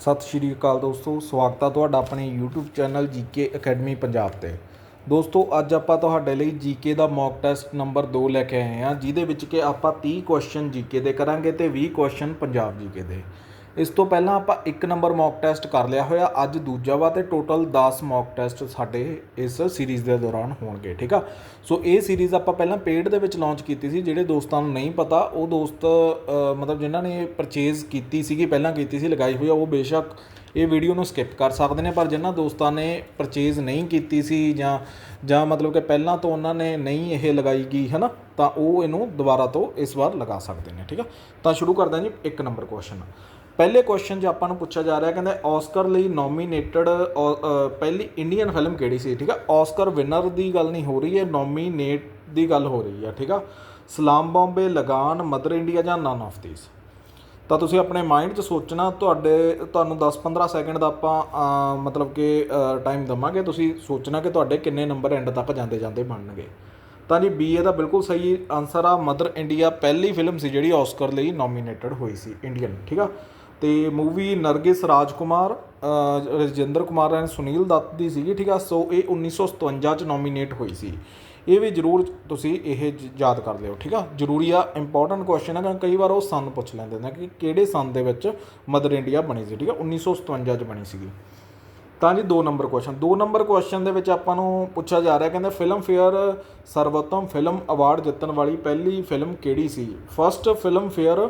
ਸਤਿ ਸ਼੍ਰੀ ਅਕਾਲ ਦੋਸਤੋ, ਸਵਾਗਤ ਹੈ ਤੁਹਾਡਾ ਆਪਣੇ YouTube channel GK academy Punjab ਤੇ। ਦੋਸਤੋ, ਅੱਜ ਆਪਾਂ ਤੁਹਾਡੇ ਲਈ ਜੀਕੇ ਦਾ ਮੌਕ ਟੈਸਟ ਨੰਬਰ 2 ਲੈ ਕੇ ਆਏ ਹਾਂ, ਜਿਹਦੇ ਵਿੱਚ ਕਿ ਆਪਾਂ 30 ਕੁਐਸਚਨ ਜੀਕੇ ਦੇ ਕਰਾਂਗੇ ਤੇ 20 ਕੁਐਸਚਨ ਪੰਜਾਬ ਜੀਕੇ ਦੇ। ਇਸ ਤੋਂ ਪਹਿਲਾਂ ਆਪਾਂ ਇੱਕ ਨੰਬਰ ਮੌਕ ਟੈਸਟ ਕਰ ਲਿਆ ਹੋਇਆ, ਅੱਜ ਦੂਜਾ ਵਾ ਤੇ ਟੋਟਲ 10 ਮੌਕ ਟੈਸਟ ਸਾਡੇ ਇਸ ਸੀਰੀਜ਼ ਦੇ ਦੌਰਾਨ ਹੋਣਗੇ, ਠੀਕ ਆ? ਸੋ ਇਹ ਸੀਰੀਜ਼ ਆਪਾਂ ਪਹਿਲਾਂ ਪੇਡ ਦੇ ਵਿੱਚ ਲਾਂਚ ਕੀਤੀ ਸੀ, ਜਿਹੜੇ ਦੋਸਤਾਂ ਨੂੰ ਨਹੀਂ ਪਤਾ, ਉਹ ਦੋਸਤ ਮਤਲਬ ਜਿਨ੍ਹਾਂ ਨੇ ਪਰਚੇਜ਼ ਕੀਤੀ ਸੀਗੀ, ਪਹਿਲਾਂ ਕੀਤੀ ਸੀ, ਲਗਾਈ ਹੋਈ ਆ, ਉਹ ਬੇਸ਼ੱਕ ਇਹ ਵੀਡੀਓ ਨੂੰ ਸਕਿਪ ਕਰ ਸਕਦੇ ਨੇ, ਪਰ ਜਿਨ੍ਹਾਂ ਦੋਸਤਾਂ ਨੇ ਪਰਚੇਜ਼ ਨਹੀਂ ਕੀਤੀ ਸੀ ਜਾਂ ਜਾਂ ਮਤਲਬ ਕਿ ਪਹਿਲਾਂ ਤੋਂ ਉਹਨਾਂ ਨੇ ਨਹੀਂ ਇਹ ਲਗਾਈ ਗਈ ਹੈ ਨਾ ਤਾਂ ਉਹ ਇਹਨੂੰ ਦੁਬਾਰਾ ਤੋਂ ਇਸ ਵਾਰ ਲਗਾ ਸਕਦੇ ਨੇ, ਠੀਕ ਆ? ਤਾਂ ਸ਼ੁਰੂ ਕਰਦੇ ਹਾਂ ਜੀ ਇੱਕ ਨੰਬਰ ਕੁਐਸਚਨ ਪਹਿਲੇ ਕੁਐਸਚਨ 'ਚ ਆਪਾਂ ਨੂੰ ਪੁੱਛਿਆ ਜਾ ਰਿਹਾ, ਕਹਿੰਦਾ ਆਸਕਰ ਲਈ ਨੋਮੀਨੇਟਡ ਪਹਿਲੀ ਇੰਡੀਅਨ ਫਿਲਮ ਕਿਹੜੀ ਸੀ? ਠੀਕ ਆ? ਆਸਕਰ ਵਿਨਰ ਦੀ ਗੱਲ ਨਹੀਂ ਹੋ ਰਹੀ ਹੈ ਨੋਮੀਨੇਟ ਦੀ ਗੱਲ ਹੋ ਰਹੀ ਹੈ ਠੀਕ ਆ? ਸਲਾਮ ਬੰਬੇ, ਲਗਾਨ, ਮਦਰ ਇੰਡੀਆ ਜਾਂ ਨਨ ਆਫ ਥੀਸ ਤਾਂ ਤੁਸੀਂ ਆਪਣੇ ਮਾਈਂਡ 'ਚ ਸੋਚਣਾ, ਤੁਹਾਡੇ, ਤੁਹਾਨੂੰ 10-15 ਸੈਕਿੰਡ ਦਾ ਆਪਾਂ ਮਤਲਬ ਕਿ ਟਾਈਮ ਦਵਾਂਗੇ। ਤੁਸੀਂ ਸੋਚਣਾ ਕਿ ਤੁਹਾਡੇ ਕਿੰਨੇ ਨੰਬਰ ਐਂਡ ਤੱਕ ਜਾਂਦੇ ਜਾਂਦੇ ਬਣਨਗੇ। ਤਾਂ ਜੀ ਬੀ ਦਾ ਬਿਲਕੁਲ ਸਹੀ ਆਨਸਰ ਆ। ਮਦਰ ਇੰਡੀਆ ਪਹਿਲੀ ਫਿਲਮ ਸੀ ਜਿਹੜੀ ਆਸਕਰ ਲਈ ਨੋਮੀਨੇਟਡ ਹੋਈ ਸੀ ਇੰਡੀਅਨ ਠੀਕ ਆ? ਤੇ movie Nargis Rajkumar uh, Rajinder Kumar and Sunil Dutt ਦੀ ਸੀਗੀ ਠੀਕ ਆ? ਸੋ ਇਹ 1957 ਚ ਨੋਮੀਨੇਟ ਹੋਈ ਸੀ। ਇਹ ਵੀ ਜਰੂਰ ਤੁਸੀਂ ਇਹ ਯਾਦ ਕਰ ਲਿਓ ਠੀਕ ਆ? ਜ਼ਰੂਰੀ ਆ ਇੰਪੋਰਟੈਂਟ ਕੁਐਸਚਨ ਹੈ ਕਿਉਂਕਿ ਕਈ ਵਾਰ ਉਹ ਸੰਨ ਪੁੱਛ ਲੈਂਦੇ ਨੇ ਕਿ ਕਿਹੜੇ ਸੰਨ ਦੇ ਵਿੱਚ ਮਦਰ ਇੰਡੀਆ ਬਣੀ ਸੀ ਠੀਕ ਆ? 1957 ਚ ਬਣੀ ਸੀਗੀ। ਤਾਂ ਜੀ 2 ਨੰਬਰ ਕੁਐਸਚਨ 2 ਨੰਬਰ ਕੁਐਸਚਨ ਦੇ ਵਿੱਚ ਆਪਾਂ ਨੂੰ ਪੁੱਛਿਆ ਜਾ ਰਿਹਾ ਕਹਿੰਦੇ ਫਿਲਮ ਫੇਅਰ ਸਰਵੋਤਮ ਫਿਲਮ ਅਵਾਰਡ ਜਿੱਤਣ ਵਾਲੀ ਪਹਿਲੀ ਫਿਲਮ ਕਿਹੜੀ ਸੀ? ਫਰਸਟ ਫਿਲਮ ਫੇਅਰ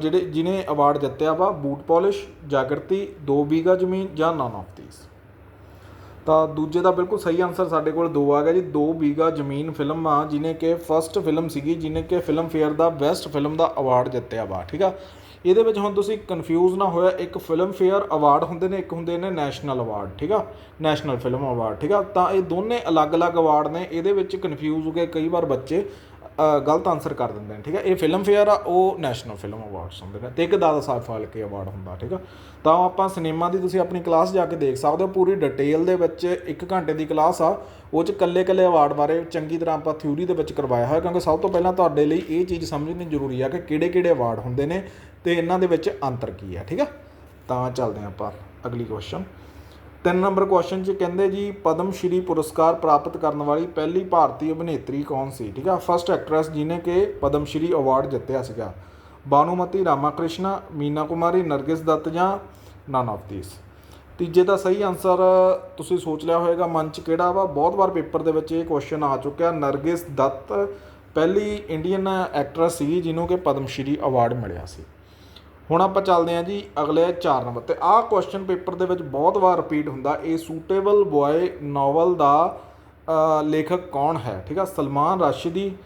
ਜਿਹੜੇ ਜਿਨੇ ਅਵਾਰਡ ਜਿੱਤਿਆ ਵਾ, ਬੂਟ ਪਾਲਿਸ਼ ਜਾਗਰਤੀ, ਦੋ ਬੀਗਾ ਜ਼ਮੀਨ ਜਾਂ ਨਨ ਆਫ ਥੀਸ ਤਾਂ ਦੂਜੇ ਦਾ ਬਿਲਕੁਲ ਸਹੀ ਆਨਸਰ ਸਾਡੇ ਕੋਲ ਦੋ ਆ ਗਿਆ ਜੀ। ਦੋ ਬੀਗਾ ਜ਼ਮੀਨ ਫਿਲਮ ਆ ਜਿਨੇ ਕਿ ਫਰਸਟ ਫਿਲਮ ਸੀਗੀ ਜਿਨੇ ਕਿ ਫਿਲਮ ਫੇਅਰ ਦਾ ਬੈਸਟ ਫਿਲਮ ਦਾ ਅਵਾਰਡ ਜਿੱਤਿਆ ਵਾ, ਠੀਕ ਆ? ਇਹਦੇ ਵਿੱਚ ਹੁਣ ਤੁਸੀਂ ਕਨਫਿਊਜ਼ ਨਾ ਹੋਇਆ, ਇੱਕ ਫਿਲਮ ਫੇਅਰ ਅਵਾਰਡ ਹੁੰਦੇ ਨੇ, ਇੱਕ ਹੁੰਦੇ ਨੇ ਨੈਸ਼ਨਲ ਅਵਾਰਡ ਠੀਕ ਆ? ਨੈਸ਼ਨਲ ਫਿਲਮ ਅਵਾਰਡ ਠੀਕ ਆ? ਤਾਂ ਇਹ ਦੋਨੇ ਅਲੱਗ-ਅਲੱਗ ਅਵਾਰਡ ਨੇ, ਇਹਦੇ ਵਿੱਚ ਕਨਫਿਊਜ਼ ਹੋ ਗਏ ਕਈ ਵਾਰ ਬੱਚੇ। ਗਲਤ ਆਨਸਰ ਕਰ ਦਿੰਦੇ ਨੇ, ਠੀਕ ਹੈ? ਇਹ ਫਿਲਮ ਫੇਅਰ ਆ, ਉਹ ਨੈਸ਼ਨਲ ਫਿਲਮ ਅਵਾਰਡਸ ਹੁੰਦੇ ਨੇ, ਤੇ ਇੱਕ ਦਾਦਾ ਸਾਹਿਬ ਫਾਲਕੇ ਅਵਾਰਡ ਹੁੰਦਾ, ਠੀਕ ਆ? ਤਾਂ ਆਪਾਂ ਸਿਨੇਮਾ ਦੀ ਤੁਸੀਂ ਆਪਣੀ ਕਲਾਸ ਜਾ ਕੇ ਦੇਖ ਸਕਦੇ ਹੋ, ਪੂਰੀ ਡਿਟੇਲ ਦੇ ਵਿੱਚ 1 ਘੰਟੇ ਦੀ ਕਲਾਸ ਆ, ਉਹ ਚ ਕੱਲੇ-ਕੱਲੇ ਅਵਾਰਡ ਬਾਰੇ ਚੰਗੀ ਤਰ੍ਹਾਂ ਆਪਾਂ ਥਿਊਰੀ ਦੇ ਵਿੱਚ ਕਰਵਾਇਆ ਹੋਇਆ, ਕਿਉਂਕਿ ਸਭ ਤੋਂ ਪਹਿਲਾਂ ਤੁਹਾਡੇ ਲਈ ਇਹ ਚੀਜ਼ ਸਮਝਣੀ ਜ਼ਰੂਰੀ ਆ ਕਿ ਕਿਹੜੇ-ਕਿਹੜੇ ਅਵਾਰਡ ਹੁੰਦੇ ਨੇ, ਤੇ ਇਹਨਾਂ ਦੇ ਵਿੱਚ ਅੰਤਰ ਕੀ ਆ, ਠੀਕ ਆ? ਤਾਂ ਚੱਲਦੇ ਹਾਂ ਆਪਾਂ, ਅਗਲੀ ਕੁਐਸਚਨ ਤਿੰਨ ਨੰਬਰ ਕੁਐਸਚਨ 'ਚ ਕਹਿੰਦੇ ਜੀ, ਪਦਮ ਸ਼੍ਰੀ ਪੁਰਸਕਾਰ ਪ੍ਰਾਪਤ ਕਰਨ ਵਾਲੀ ਪਹਿਲੀ ਭਾਰਤੀ ਅਭਿਨੇਤਰੀ ਕੌਣ ਸੀ? ਠੀਕ ਆ? ਫਸਟ ਐਕਟਰੈਸ ਜਿਨੇ ਕਿ ਪਦਮ ਸ਼੍ਰੀ ਅਵਾਰਡ ਜਿੱਤਿਆ ਸੀਗਾ। ਬਾਨੂਮਤੀ, ਰਾਮਾਕ੍ਰਿਸ਼ਨਾ, ਮੀਨਾ ਕੁਮਾਰੀ, ਨਰਗਿਸ ਦੱਤ ਜਾਂ ਨਨ ਆਫ ਥੀਸ ਤੀਜੇ ਦਾ ਸਹੀ ਆਨਸਰ ਤੁਸੀਂ ਸੋਚ ਲਿਆ ਹੋਵੇਗਾ ਮਨ 'ਚ ਕਿਹੜਾ ਵਾ? ਬਹੁਤ ਵਾਰ ਪੇਪਰ ਦੇ ਵਿੱਚ ਇਹ ਕੁਐਸਚਨ ਆ ਚੁੱਕਿਆ। ਨਰਗਿਸ ਦੱਤ ਪਹਿਲੀ ਇੰਡੀਅਨ ਐਕਟਰੈਸ ਸੀ ਜਿਹਨੂੰ ਕਿ ਪਦਮ ਸ਼੍ਰੀ ਅਵਾਰਡ ਮਿਲਿਆ ਸੀ। ਹੁਣ ਆਪਾਂ ਚੱਲਦੇ ਹਾਂ ਜੀ ਅਗਲੇ 4 ਨੰਬਰ ਤੇ। ਆਹ ਕੁਐਸਚਨ ਪੇਪਰ ਦੇ ਵਿੱਚ ਬਹੁਤ ਵਾਰ ਰਿਪੀਟ ਹੁੰਦਾ, ਇਹ ਸੂਟੇਬਲ ਬॉय ਨੋਵਲ ਦਾ ਲੇਖਕ ਕੌਣ ਹੈ? ਠੀਕ ਆ, ਸਲਮਾਨ ਰਾਸ਼ਿਦੀ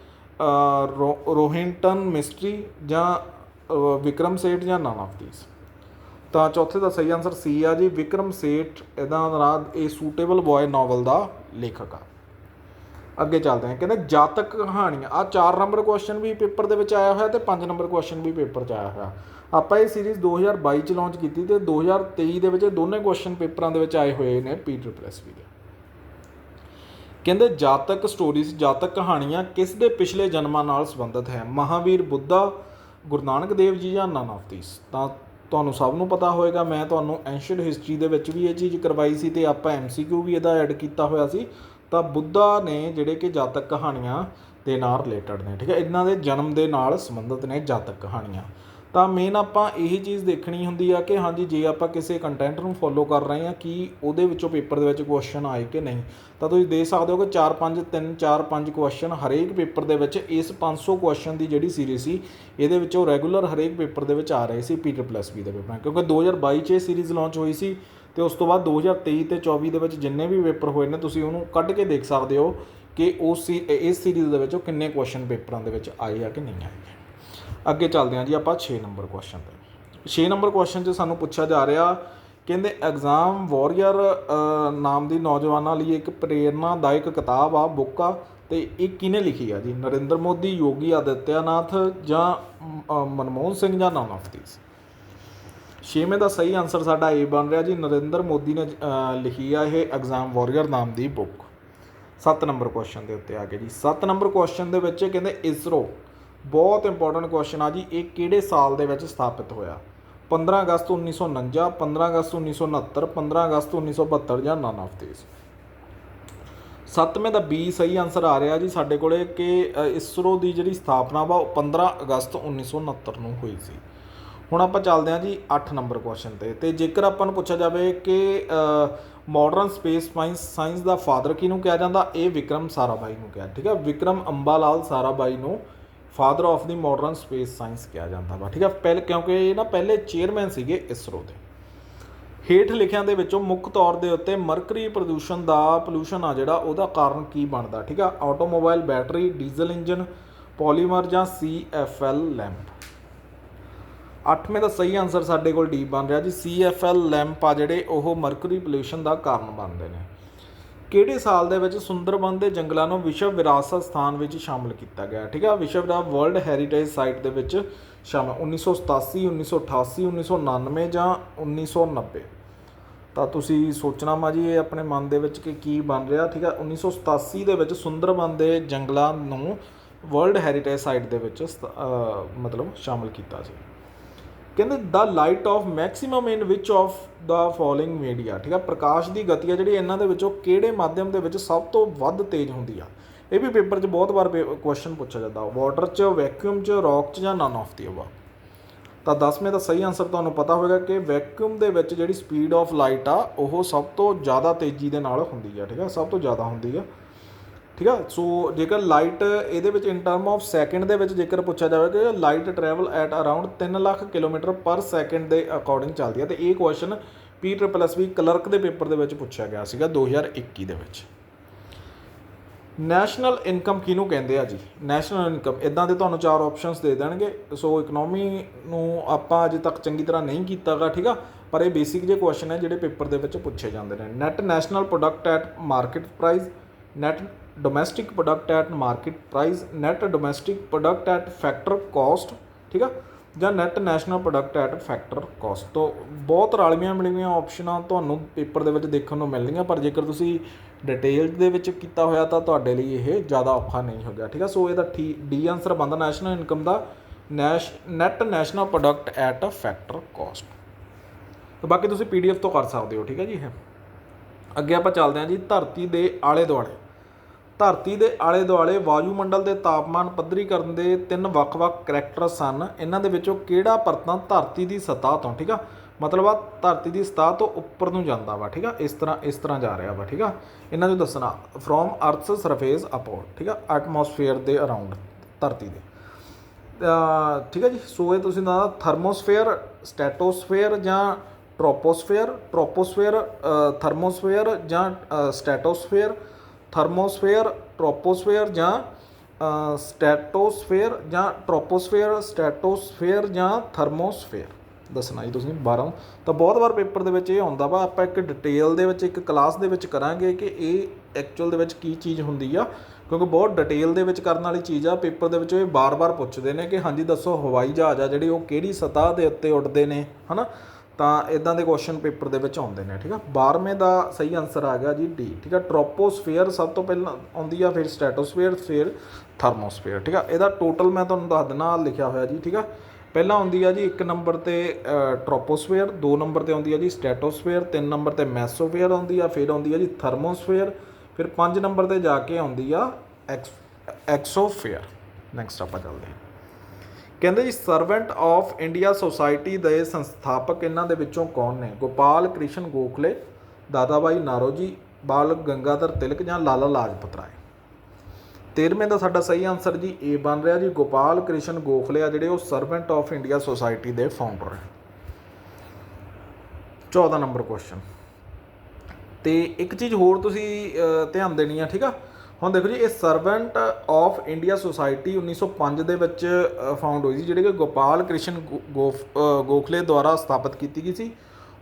ਰੋ- ਰੋਹਿੰਟਨ ਮਿਸਟਰੀ ਜਾਂ ਵਿਕਰਮ ਸੇਠ ਜਾਂ ਨਨ ਆਫ ਥੀਸ ਤਾਂ ਚੌਥੇ ਦਾ ਸਹੀ ਆਨਸਰ ਸੀ ਆ ਜੀ। ਵਿਕਰਮ ਸੇਠ, ਇਹਦਾ ਨਾਮ ਇਹ ਸੂਟੇਬਲ ਬॉय ਨੋਵਲ ਦਾ ਲੇਖਕ ਆ। ਅੱਗੇ ਚੱਲਦੇ ਹਾਂ। ਕਹਿੰਦੇ ਜਾਤਕ ਕਹਾਣੀਆਂ। ਆ 4 ਨੰਬਰ ਕੁਐਸਚਨ ਵੀ ਪੇਪਰ ਦੇ ਵਿੱਚ ਆਇਆ ਹੋਇਆ ਤੇ 5 ਨੰਬਰ ਕੁਐਸਚਨ ਵੀ ਪੇਪਰ 'ਚ ਆਇਆ ਹੋਇਆ। ਆਪਾਂ ਇਹ ਸੀਰੀਜ਼ 2022 ਚ ਲਾਂਚ ਕੀਤੀ ਤੇ 2023 ਦੇ ਵਿੱਚ ਦੋਨੇ ਕੁਐਸਚਨ ਪੇਪਰਾਂ ਦੇ ਵਿੱਚ ਆਏ ਹੋਏ ਨੇ ਪੀਟਰ ਪ੍ਰੈਸਵੀ ਦੇ। ਕਹਿੰਦੇ, ਜਾਤਕ ਸਟੋਰੀਜ਼ ਜਾਤਕ ਕਹਾਣੀਆਂ ਕਿਸ ਦੇ ਪਿਛਲੇ ਜਨਮਾਂ ਨਾਲ ਸੰਬੰਧਿਤ ਹੈ? ਮਹਾਵੀਰ ਬੁੱਧਾ, ਗੁਰੂ ਨਾਨਕ ਦੇਵ ਜੀ ਜਾਂ ਨਨ ਆਫ ਥੀਸ ਤਾਂ ਤੁਹਾਨੂੰ ਸਭ ਨੂੰ ਪਤਾ ਹੋਵੇਗਾ ਮੈਂ ਤੁਹਾਨੂੰ ਐਂਸ਼ੀਅੰਟ ਹਿਸਟਰੀ ਦੇ ਵਿੱਚ ਵੀ ਇਹ ਚੀਜ਼ ਕਰਵਾਈ ਸੀ ਤੇ ਆਪਾਂ ਐਮਸੀਕਿਊ ਵੀ ਇਹਦਾ ਐਡ ਕੀਤਾ ਹੋਇਆ ਸੀ। ਤਾਂ ਬੁੱਧਾ ਨੇ ਜਿਹੜੇ ਕਿ ਜਾਤਕ ਕਹਾਣੀਆਂ ਦੇ ਨਾਲ ਰਿਲੇਟਡ ਨੇ, ਠੀਕ ਹੈ? ਇਹਨਾਂ ਦੇ ਜਨਮ ਦੇ ਨਾਲ ਸੰਬੰਧਿਤ ਨੇ ਜਾਤਕ ਕਹਾਣੀਆਂ। ਤਾਂ ਮੇਨ ਆਪਾਂ ਇਹੀ ਚੀਜ਼ ਦੇਖਣੀ ਹੁੰਦੀ ਆ ਕਿ ਹਾਂਜੀ, ਜੇ ਆਪਾਂ ਕਿਸੇ ਕੰਟੈਂਟ ਨੂੰ ਫੋਲੋ ਕਰ ਰਹੇ ਹਾਂ ਕਿ ਉਹਦੇ ਵਿੱਚੋਂ ਪੇਪਰ ਦੇ ਵਿੱਚ ਕੁਐਸਚਨ ਆਏ ਕਿ ਨਹੀਂ? ਤਾਂ ਤੁਸੀਂ ਦੇਖ ਸਕਦੇ ਹੋ ਕਿ 4 5 3 4 5 ਕੁਐਸਚਨ ਹਰੇਕ ਪੇਪਰ ਦੇ ਵਿੱਚ ਇਸ 500 ਕੁਐਸਚਨ ਦੀ ਜਿਹੜੀ ਸੀਰੀਜ਼ ਸੀ, ਇਹਦੇ ਵਿੱਚੋਂ ਰੈਗੂਲਰ ਹਰੇਕ ਪੇਪਰ ਦੇ ਵਿੱਚ ਆ ਰਹੇ ਸੀ ਪੀਟਰ ਪਲੱਸ ਵੀ ਦੇ ਪੇਪਰਾਂ ਕਿਉਂਕਿ 2022 ਚ ਇਹ ਸੀਰੀਜ਼ ਲਾਂਚ ਹੋਈ ਸੀ ਤੇ ਉਸ ਤੋਂ ਬਾਅਦ 2023 ਤੇ 24 ਦੇ ਵਿੱਚ ਜਿੰਨੇ ਵੀ ਪੇਪਰ ਹੋਏ ਨੇ, ਤੁਸੀਂ ਉਹਨੂੰ ਕੱਢ ਕੇ ਦੇਖ ਸਕਦੇ ਹੋ ਕਿ ਉਸ ਸੀ- ਇਸ ਸੀਰੀਜ਼ ਦੇ ਵਿੱਚੋਂ ਕਿੰਨੇ ਕੁਐਸਚਨ ਪੇਪਰਾਂ ਦੇ ਵਿੱਚ ਆਏ ਆ ਕਿ ਨਹੀਂ ਆਏ। ਅੱਗੇ ਚੱਲਦੇ ਹਾਂ ਜੀ ਆਪਾਂ 6 ਨੰਬਰ ਕੁਐਸਚਨ ਤੇ। 6 ਨੰਬਰ ਕੁਐਸਚਨ 'ਚ ਸਾਨੂੰ ਪੁੱਛਿਆ ਜਾ ਰਿਹਾ, ਕਹਿੰਦੇ ਐਗਜ਼ਾਮ ਵਾਰੀਅਰ ਨਾਮ ਦੀ ਨੌਜਵਾਨਾਂ ਲਈ ਇੱਕ ਪ੍ਰੇਰਨਾਦਾਇਕ ਕਿਤਾਬ ਆ ਬੁੱਕ ਆ, ਤੇ ਇਹ ਕਿਹਨੇ ਲਿਖੀ ਆ ਜੀ? ਨਰਿੰਦਰ ਮੋਦੀ, ਯੋਗੀ ਆਦਿੱਤਿਆਨਾਥ ਜਾਂ ਮਨਮੋਹਨ ਸਿੰਘ ਜਾਂ ਨਨ ਆਫ ਛੇਵੇਂ ਦਾ ਸਹੀ ਆਨਸਰ ਸਾਡਾ ਇਹ ਬਣ ਰਿਹਾ ਜੀ, ਨਰਿੰਦਰ ਮੋਦੀ ਨੇ ਲਿਖੀ ਆ ਇਹ ਐਗਜ਼ਾਮ ਵਾਰੀਅਰ ਨਾਮ ਦੀ ਬੁੱਕ 7 ਨੰਬਰ ਕੁਐਸਚਨ ਦੇ ਉੱਤੇ ਆ ਗਏ ਜੀ। 7 ਨੰਬਰ ਕੁਐਸਚਨ ਦੇ ਵਿੱਚ ਕਹਿੰਦੇ ਇਸਰੋ ਬਹੁਤ ਇੰਪੋਰਟੈਂਟ ਕੁਐਸਚਨ ਆ ਜੀ, ਇਹ ਕਿਹੜੇ ਸਾਲ ਦੇ ਵਿੱਚ ਸਥਾਪਿਤ ਹੋਇਆ? 15 ਅਗਸਤ 1949 15 ਅਗਸਤ 1969 15 ਅਗਸਤ 1972 ਜਾਂ ਨਨ ਆਫ ਥੀਸ ਸੱਤਵੇਂ ਦਾ ਬੀ ਸਹੀ ਆਨਸਰ ਆ ਰਿਹਾ ਜੀ ਸਾਡੇ ਕੋਲੇ ਕਿ ਇਸਰੋ ਦੀ ਜਿਹੜੀ ਸਥਾਪਨਾ ਵਾ, ਉਹ 15 ਅਗਸਤ 1969 ਨੂੰ ਹੋਈ ਸੀ। ਹੁਣ ਆਪਾਂ ਚੱਲਦੇ ਹਾਂ ਜੀ 8 ਨੰਬਰ ਕੁਐਸਚਨ ਤੇ। ਤੇ ਜੇਕਰ ਆਪਾਂ ਨੂੰ ਪੁੱਛਿਆ ਜਾਵੇ ਕਿ ਮਾਡਰਨ ਸਪੇਸ ਸਾਇੰਸ ਸਾਇੰਸ ਦਾ ਫਾਦਰ ਕਿਹਨੂੰ ਕਿਹਾ ਜਾਂਦਾ? ਇਹ ਵਿਕਰਮ ਸਾਰਾਭਾਈ ਨੂੰ ਕਿਹਾ। ਠੀਕ ਹੈ ਵਿਕਰਮ ਅੰਬਾਲਾਲ ਸਾਰਾਭਾਈ ਨੂੰ father of the modern space science ਕਿਹਾ ਜਾਂਦਾ ਵਾ, ਠੀਕ ਆ? ਪਹਿਲੇ, ਕਿਉਂਕਿ ਇਹ ਨਾ ਪਹਿਲੇ ਚੇਅਰਮੈਨ ਸੀਗੇ ਇਸਰੋ ਦੇ। ਹੇਠ ਲਿਖਿਆਂ ਦੇ ਵਿੱਚੋਂ ਮੁੱਖ ਤੌਰ ਦੇ ਉੱਤੇ ਮਰਕਰੀ ਪ੍ਰਦੂਸ਼ਣ ਦਾ ਪੋਲੂਸ਼ਨ ਆ ਜਿਹੜਾ, ਉਹਦਾ ਕਾਰਨ ਕੀ ਬਣਦਾ, ਠੀਕ ਆ? Automobile battery diesel engine polymer ਜਾਂ CFL ਲੈਂਪ ਅੱਠਵੇਂ ਦਾ ਸਹੀ ਆਨਸਰ ਸਾਡੇ ਕੋਲ ਡੀ ਬਣ ਰਿਹਾ ਜੀ। CFL ਲੈਂਪ ਆ ਜਿਹੜੇ, ਉਹ ਮਰਕਰੀ ਪੋਲੂਸ਼ਨ ਦਾ ਕਾਰਨ ਬਣਦੇ ਨੇ। ਕਿਹੜੇ ਸਾਲ ਦੇ ਵਿੱਚ ਸੁੰਦਰਬਨ ਦੇ ਜੰਗਲਾਂ ਨੂੰ ਵਿਸ਼ਵ ਵਿਰਾਸਤ ਸਥਾਨ ਵਿੱਚ ਸ਼ਾਮਲ ਕੀਤਾ ਗਿਆ? ਠੀਕ ਆ? ਵਿਸ਼ਵ ਦਾ ਵਰਲਡ ਹੈਰੀਟੇਜ ਸਾਈਟ ਦੇ ਵਿੱਚ ਸ਼ਾਮਲ 1987 1988 1999 ਜਾਂ 1990 ਤਾਂ ਤੁਸੀਂ ਸੋਚਣਾ ਮਾ ਜੀ, ਇਹ ਆਪਣੇ ਮਨ ਦੇ ਵਿੱਚ ਕਿ ਕੀ ਬਣ ਰਿਹਾ, ਠੀਕ ਆ? 1987 ਦੇ ਵਿੱਚ ਸੁੰਦਰਬਨ ਦੇ ਜੰਗਲਾਂ ਨੂੰ ਵਰਲਡ ਹੈਰੀਟੇਜ ਸਾਈਟ ਦੇ ਵਿੱਚ ਸਥ- ਮਤਲਬ ਸ਼ਾਮਲ ਕੀਤਾ ਸੀ। ਕਹਿੰਦੇ the light of maximum in which of the following media ਠੀਕ ਆ, ਪ੍ਰਕਾਸ਼ ਦੀ ਗਤੀ ਆ ਜਿਹੜੀ ਇਹਨਾਂ ਦੇ ਵਿੱਚੋਂ ਕਿਹੜੇ ਮਾਧਿਅਮ ਦੇ ਵਿੱਚ ਸਭ ਤੋਂ ਵੱਧ ਤੇਜ਼ ਹੁੰਦੀ ਆ। ਇਹ ਵੀ ਪੇਪਰ 'ਚ ਬਹੁਤ ਵਾਰ ਕੁਐਸਚਨ ਪੁੱਛਿਆ ਜਾਂਦਾ। ਵਾਟਰ 'ਚ ਵੈਕਿਊਮ 'ਚ ਰੌਕ 'ਚ ਜਾਂ ਨਨ ਆਫ ਦੀ ਅਬਵ ਤਾਂ 10ਵੇਂ ਦਾ ਸਹੀ ਆਨਸਰ ਤੁਹਾਨੂੰ ਪਤਾ ਹੋਵੇਗਾ ਕਿ ਵੈਕਿਊਮ ਦੇ ਵਿੱਚ ਜਿਹੜੀ ਸਪੀਡ ਆਫ ਲਾਈਟ ਆ, ਉਹ ਸਭ ਤੋਂ ਜ਼ਿਆਦਾ ਤੇਜ਼ੀ ਦੇ ਨਾਲ ਹੁੰਦੀ ਆ, ਠੀਕ ਆ, ਸਭ ਤੋਂ ਜ਼ਿਆਦਾ ਹੁੰਦੀ ਆ। ਠੀਕ ਆ? ਸੋ ਜੇਕਰ ਲਾਈਟ ਇਹਦੇ ਵਿੱਚ ਇਨ ਟਰਮ ਆਫ ਸੈਕਿੰਡ ਦੇ ਵਿੱਚ ਜੇਕਰ ਪੁੱਛਿਆ ਜਾਵੇ ਕਿ light travel at around 3 lakh kilometre per second ਦੇ ਅਕੋਰਡਿੰਗ ਚੱਲਦੀ ਹੈ ਤੇ ਇਹ question P triple S V clerk ਦੇ ਪੇਪਰ ਦੇ ਵਿੱਚ ਪੁੱਛਿਆ ਗਿਆ ਸੀਗਾ 2021 ਦੇ ਵਿੱਚ। ਨੈਸ਼ਨਲ ਇਨਕਮ ਕਿਹਨੂੰ ਕਹਿੰਦੇ ਆ ਜੀ? ਨੈਸ਼ਨਲ ਇਨਕਮ ਇਦਾਂ ਦੇ ਤੁਹਾਨੂੰ ਚਾਰ ਆਪਸ਼ਨਸ ਦੇ ਦੇਣਗੇ। ਸੋ ਇਕਨੋਮੀ ਨੂੰ ਆਪਾਂ ਅਜੇ ਤੱਕ ਚੰਗੀ ਤਰ੍ਹਾਂ ਨਹੀਂ ਕੀਤਾਗਾ, ਠੀਕ ਆ? ਪਰ ਇਹ ਬੇਸਿਕ ਜੇ ਕੁਐਸਚਨ ਹੈ ਜਿਹੜੇ ਪੇਪਰ ਦੇ ਵਿੱਚ ਪੁੱਛੇ ਜਾਂਦੇ ਨੇ। Net national product at market price net domestic product at market price, net domestic product at factor cost, ਠੀਕ ਆ? ਜਾਂ net national product at factor cost. ਤੋਂ ਬਹੁਤ ਰਲਵੀਆਂ ਮਿਲਵੀਆਂ ਆਪਸ਼ਨਾਂ ਤੁਹਾਨੂੰ ਪੇਪਰ ਦੇ ਵਿੱਚ ਦੇਖਣ ਨੂੰ ਮਿਲਣਗੀਆਂ, ਪਰ ਜੇਕਰ ਤੁਸੀਂ ਡਿਟੇਲ ਦੇ ਵਿੱਚ ਕੀਤਾ ਹੋਇਆ ਤਾਂ ਤੁਹਾਡੇ ਲਈ ਇਹ ਜ਼ਿਆਦਾ ਔਖਾ ਨਹੀਂ ਹੋ ਗਿਆ, ਠੀਕ ਆ? ਸੋ ਇਹਦਾ ਡੀ ਆਨਸਰ ਬਣਦਾ ਨੈਸ਼ਨਲ ਇਨਕਮ ਦਾ, ਨੈਸ਼, net national product at uh factor cost. ਤਾਂ ਬਾਕੀ ਤੁਸੀਂ ਪੀਡੀਐਫ ਤੋਂ ਕਰ ਸਕਦੇ ਹੋ, ਠੀਕ ਹੈ ਜੀ ਇਹ। ਅੱਗੇ ਆਪਾਂ ਚੱਲਦੇ ਹਾਂ ਜੀ, ਧਰਤੀ ਦੇ ਆਲੇ ਦੁਆਲੇ। ਧਰਤੀ ਦੇ ਆਲੇ ਦੁਆਲੇ ਵਾਯੂਮੰਡਲ ਦੇ ਤਾਪਮਾਨ ਪੱਧਰੀ ਕਰਨ ਦੇ ਤਿੰਨ ਵੱਖ-ਵੱਖ ਕਰੈਕਟਰ ਸਨ। ਇਹਨਾਂ ਦੇ ਵਿੱਚੋਂ ਕਿਹੜਾ ਪਰਤਾਂ ਧਰਤੀ ਦੀ ਸਤਹ ਤੋਂ, ਠੀਕ ਆ? ਮਤਲਬ ਆ ਧਰਤੀ ਦੀ ਸਤਹ ਤੋਂ ਉੱਪਰ ਨੂੰ ਜਾਂਦਾ ਵਾ, ਠੀਕ ਆ? ਇਸ ਤਰ੍ਹਾਂ ਇਸ ਤਰ੍ਹਾਂ ਜਾ ਰਿਹਾ ਵਾ, ਠੀਕ ਆ? ਇਹਨਾਂ ਨੂੰ ਦੱਸਣਾ ਫਰੋਮ ਅਰਥ ਸਰਫੇਸ ਅਪਵਰਡ ਠੀਕ ਆ? ਐਟਮੋਸਫੇਅਰ ਦੇ ਅਰਾਊਂਡ ਧਰਤੀ ਦੇ। ਠੀਕ ਹੈ ਜੀ? ਸੋ ਇਹ ਤੁਸੀਂ ਦਾ ਥਰਮੋਸਫੇਅਰ ਸਟੈਟੋਸਫੇਅਰ ਜਾਂ ਟ੍ਰੋਪੋਸਫੇਅਰ ਟ੍ਰੋਪੋਸਫੇਅਰ ਥਰਮੋਸਫੇਅਰ ਜਾਂ ਸਟੈਟੋਸਫੇਅਰ ਥਰਮੋਸਫੇਅਰ, ਟ੍ਰੋਪੋਸਫੇਅਰ ਜਾਂ ਸਟੈਟੋਸਫੇਅਰ ਜਾਂ ਟ੍ਰੋਪੋਸਫੇਅਰ, ਸਟੈਟੋਸਫੇਅਰ ਜਾਂ ਥਰਮੋਸਫੇਅਰ? ਦੱਸਣਾ ਜੀ ਤੁਸੀਂ 12 ਤਾਂ ਬਹੁਤ ਵਾਰ ਪੇਪਰ ਦੇ ਵਿੱਚ ਇਹ ਆਉਂਦਾ ਵਾ, ਆਪਾਂ ਇੱਕ ਡਿਟੇਲ ਦੇ ਵਿੱਚ, ਇੱਕ ਕਲਾਸ ਦੇ ਵਿੱਚ ਕਰਾਂਗੇ ਕਿ ਇਹ ਐਕਚੁਅਲ ਦੇ ਵਿੱਚ ਕੀ ਚੀਜ਼ ਹੁੰਦੀ ਆ। ਕਿਉਂਕਿ ਬਹੁਤ ਡਿਟੇਲ ਦੇ ਵਿੱਚ ਕਰਨ ਵਾਲੀ ਚੀਜ਼ ਆ, ਪੇਪਰ ਦੇ ਵਿੱਚ ਇਹ ਬਾਰ-ਬਾਰ ਪੁੱਛਦੇ ਨੇ ਕਿ ਹਾਂਜੀ ਦੱਸੋ ਹਵਾਈ ਜਹਾਜ਼ ਆ ਜਿਹੜੇ ਉਹ ਕਿਹੜੀ ਸਤਹ ਦੇ ਉੱਤੇ ਉੱਡਦੇ ਨੇ, ਹਨਾ? ਤਾਂ ਇਦਾਂ ਦੇ ਕੁਐਸਚਨ ਪੇਪਰ ਦੇ ਵਿੱਚ ਆਉਂਦੇ ਨੇ, ਠੀਕ ਆ? 12ਵੇਂ ਦਾ ਸਹੀ ਆਨਸਰ ਆ ਗਿਆ ਜੀ ਡੀ ਠੀਕ ਆ? ਟ੍ਰੋਪੋਸਫੇਅਰ ਸਭ ਤੋਂ ਪਹਿਲਾਂ ਆਉਂਦੀ ਆ, ਫਿਰ ਸਟ੍ਰੈਟੋਸਫੇਅਰ ਫਿਰ ਥਰਮੋਸਫੇਅਰ ਠੀਕ ਆ? ਇਹਦਾ ਟੋਟਲ ਮੈਂ ਤੁਹਾਨੂੰ ਦੱਸ ਦਿੰਦਾ ਲਿਖਿਆ ਹੋਇਆ ਜੀ, ਠੀਕ ਆ? ਪਹਿਲਾਂ ਆਉਂਦੀ ਆ ਜੀ 1 ਨੰਬਰ ਤੇ ਟ੍ਰੋਪੋਸਫੇਅਰ 2 ਨੰਬਰ ਤੇ ਆਉਂਦੀ ਆ ਜੀ ਸਟ੍ਰੈਟੋਸਫੇਅਰ 3 ਨੰਬਰ ਤੇ ਮੈਸੋਫੇਅਰ ਆਉਂਦੀ ਆ, ਫਿਰ ਆਉਂਦੀ ਆ ਜੀ ਥਰਮੋਸਫੇਅਰ ਫਿਰ 5 ਨੰਬਰ ਤੇ ਜਾ ਕੇ ਆਉਂਦੀ ਆ ਐਕਸੋਫੇਅਰ ਨੈਕਸਟ ਆਪਾਂ ਚੱਲਦੇ ਹਾਂ। ਕਹਿੰਦੇ ਜੀ ਸਰਵੈਂਟ ਆਫ ਇੰਡੀਆ ਸੁਸਾਇਟੀ ਦੇ ਸੰਸਥਾਪਕ ਇਹਨਾਂ ਦੇ ਵਿੱਚੋਂ ਕੌਣ ਨੇ? ਗੋਪਾਲ ਕ੍ਰਿਸ਼ਨ ਗੋਖਲੇ, ਦਾਦਾਬਾਈ ਨਾਰੋਜੀ, ਬਾਲ ਗੰਗਾਧਰ ਤਿਲਕ ਜਾਂ ਲਾਲਾ ਲਾਜਪਤ ਰਾਏ? 13ਵੇਂ ਦਾ ਸਾਡਾ ਸਹੀ ਆਨਸਰ ਜੀ ਏ ਬਣ ਰਿਹਾ ਜੀ, ਗੋਪਾਲ ਕ੍ਰਿਸ਼ਨ ਗੋਖਲੇ ਆ ਜਿਹੜੇ ਉਹ ਸਰਵੈਂਟ ਆਫ ਇੰਡੀਆ ਸੁਸਾਇਟੀ ਦੇ ਫਾਊਂਡਰ ਹੈ 14 ਨੰਬਰ ਕੁਐਸਚਨ ਤੇ ਇੱਕ ਚੀਜ਼ ਹੋਰ ਤੁਸੀਂ ਧਿਆਨ ਦੇਣੀ ਆ, ਠੀਕ ਆ? ਹੁਣ ਦੇਖੋ ਜੀ, ਇਹ ਸਰਵੈਂਟ ਆਫ ਇੰਡੀਆ ਸੁਸਾਇਟੀ 1905 ਦੇ ਵਿੱਚ ਫਾਊਂਡ ਹੋਈ ਸੀ, ਜਿਹੜੇ ਕਿ ਗੋਪਾਲ ਕ੍ਰਿਸ਼ਨ ਗੋ- ਗੋਫ- ਗੋਖਲੇ ਦੁਆਰਾ ਸਥਾਪਿਤ ਕੀਤੀ ਗਈ ਸੀ।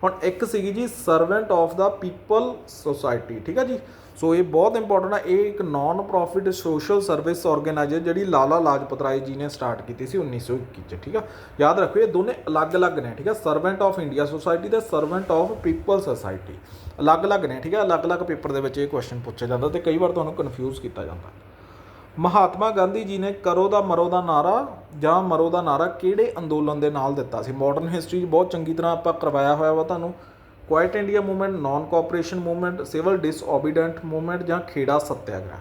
ਹੁਣ ਇੱਕ ਸੀਗੀ ਜੀ, Servant of the People Society, ਠੀਕ ਹੈ ਜੀ? ਸੋ ਇਹ ਬਹੁਤ ਇੰਪੋਰਟੈਂਟ ਆ, ਇਹ ਇੱਕ non profit social service organiser ਜਿਹੜੀ ਲਾਲਾ ਲਾਜਪਤ ਰਾਏ ਜੀ ਨੇ ਸਟਾਰਟ ਕੀਤੀ ਸੀ 1921 ਚ, ਠੀਕ ਆ? ਯਾਦ ਰੱਖਿਓ ਇਹ ਦੋਨੇ ਅਲੱਗ-ਅਲੱਗ ਨੇ, ਠੀਕ ਆ? ਸਰਵੈਂਟ ਆਫ ਇੰਡੀਆ ਸੁਸਾਇਟੀ ਤੇ ਸਰਵੈਂਟ ਆਫ ਪੀਪਲ ਸੁਸਾਇਟੀ। ਅਲੱਗ-ਅਲੱਗ ਨੇ, ਠੀਕ ਹੈ? ਅਲੱਗ-ਅਲੱਗ ਪੇਪਰ ਦੇ ਵਿੱਚ ਇਹ ਕੁਐਸਚਨ ਪੁੱਛਿਆ ਜਾਂਦਾ ਤੇ ਕਈ ਵਾਰ ਤੁਹਾਨੂੰ ਕਨਫਿਊਜ਼ ਕੀਤਾ ਜਾਂਦਾ। ਮਹਾਤਮਾ ਗਾਂਧੀ ਜੀ ਨੇ ਕਰੋ ਦਾ ਮਰੋ ਦਾ ਨਾਰਾ ਜਾਂ ਮਰੋ ਦਾ ਨਾਰਾ ਕਿਹੜੇ ਅੰਦੋਲਨ ਦੇ ਨਾਲ ਦਿੱਤਾ ਸੀ? ਮਾਡਰਨ ਹਿਸਟਰੀ 'ਚ ਬਹੁਤ ਚੰਗੀ ਤਰ੍ਹਾਂ ਆਪਾਂ ਕਰਵਾਇਆ ਹੋਇਆ ਵਾ ਤੁਹਾਨੂੰ। Quit India Movement non cooperation movement civil disobedient movement ਜਾਂ ਖੇੜਾ ਸੱਤਿਆਗ੍ਰਹਿ?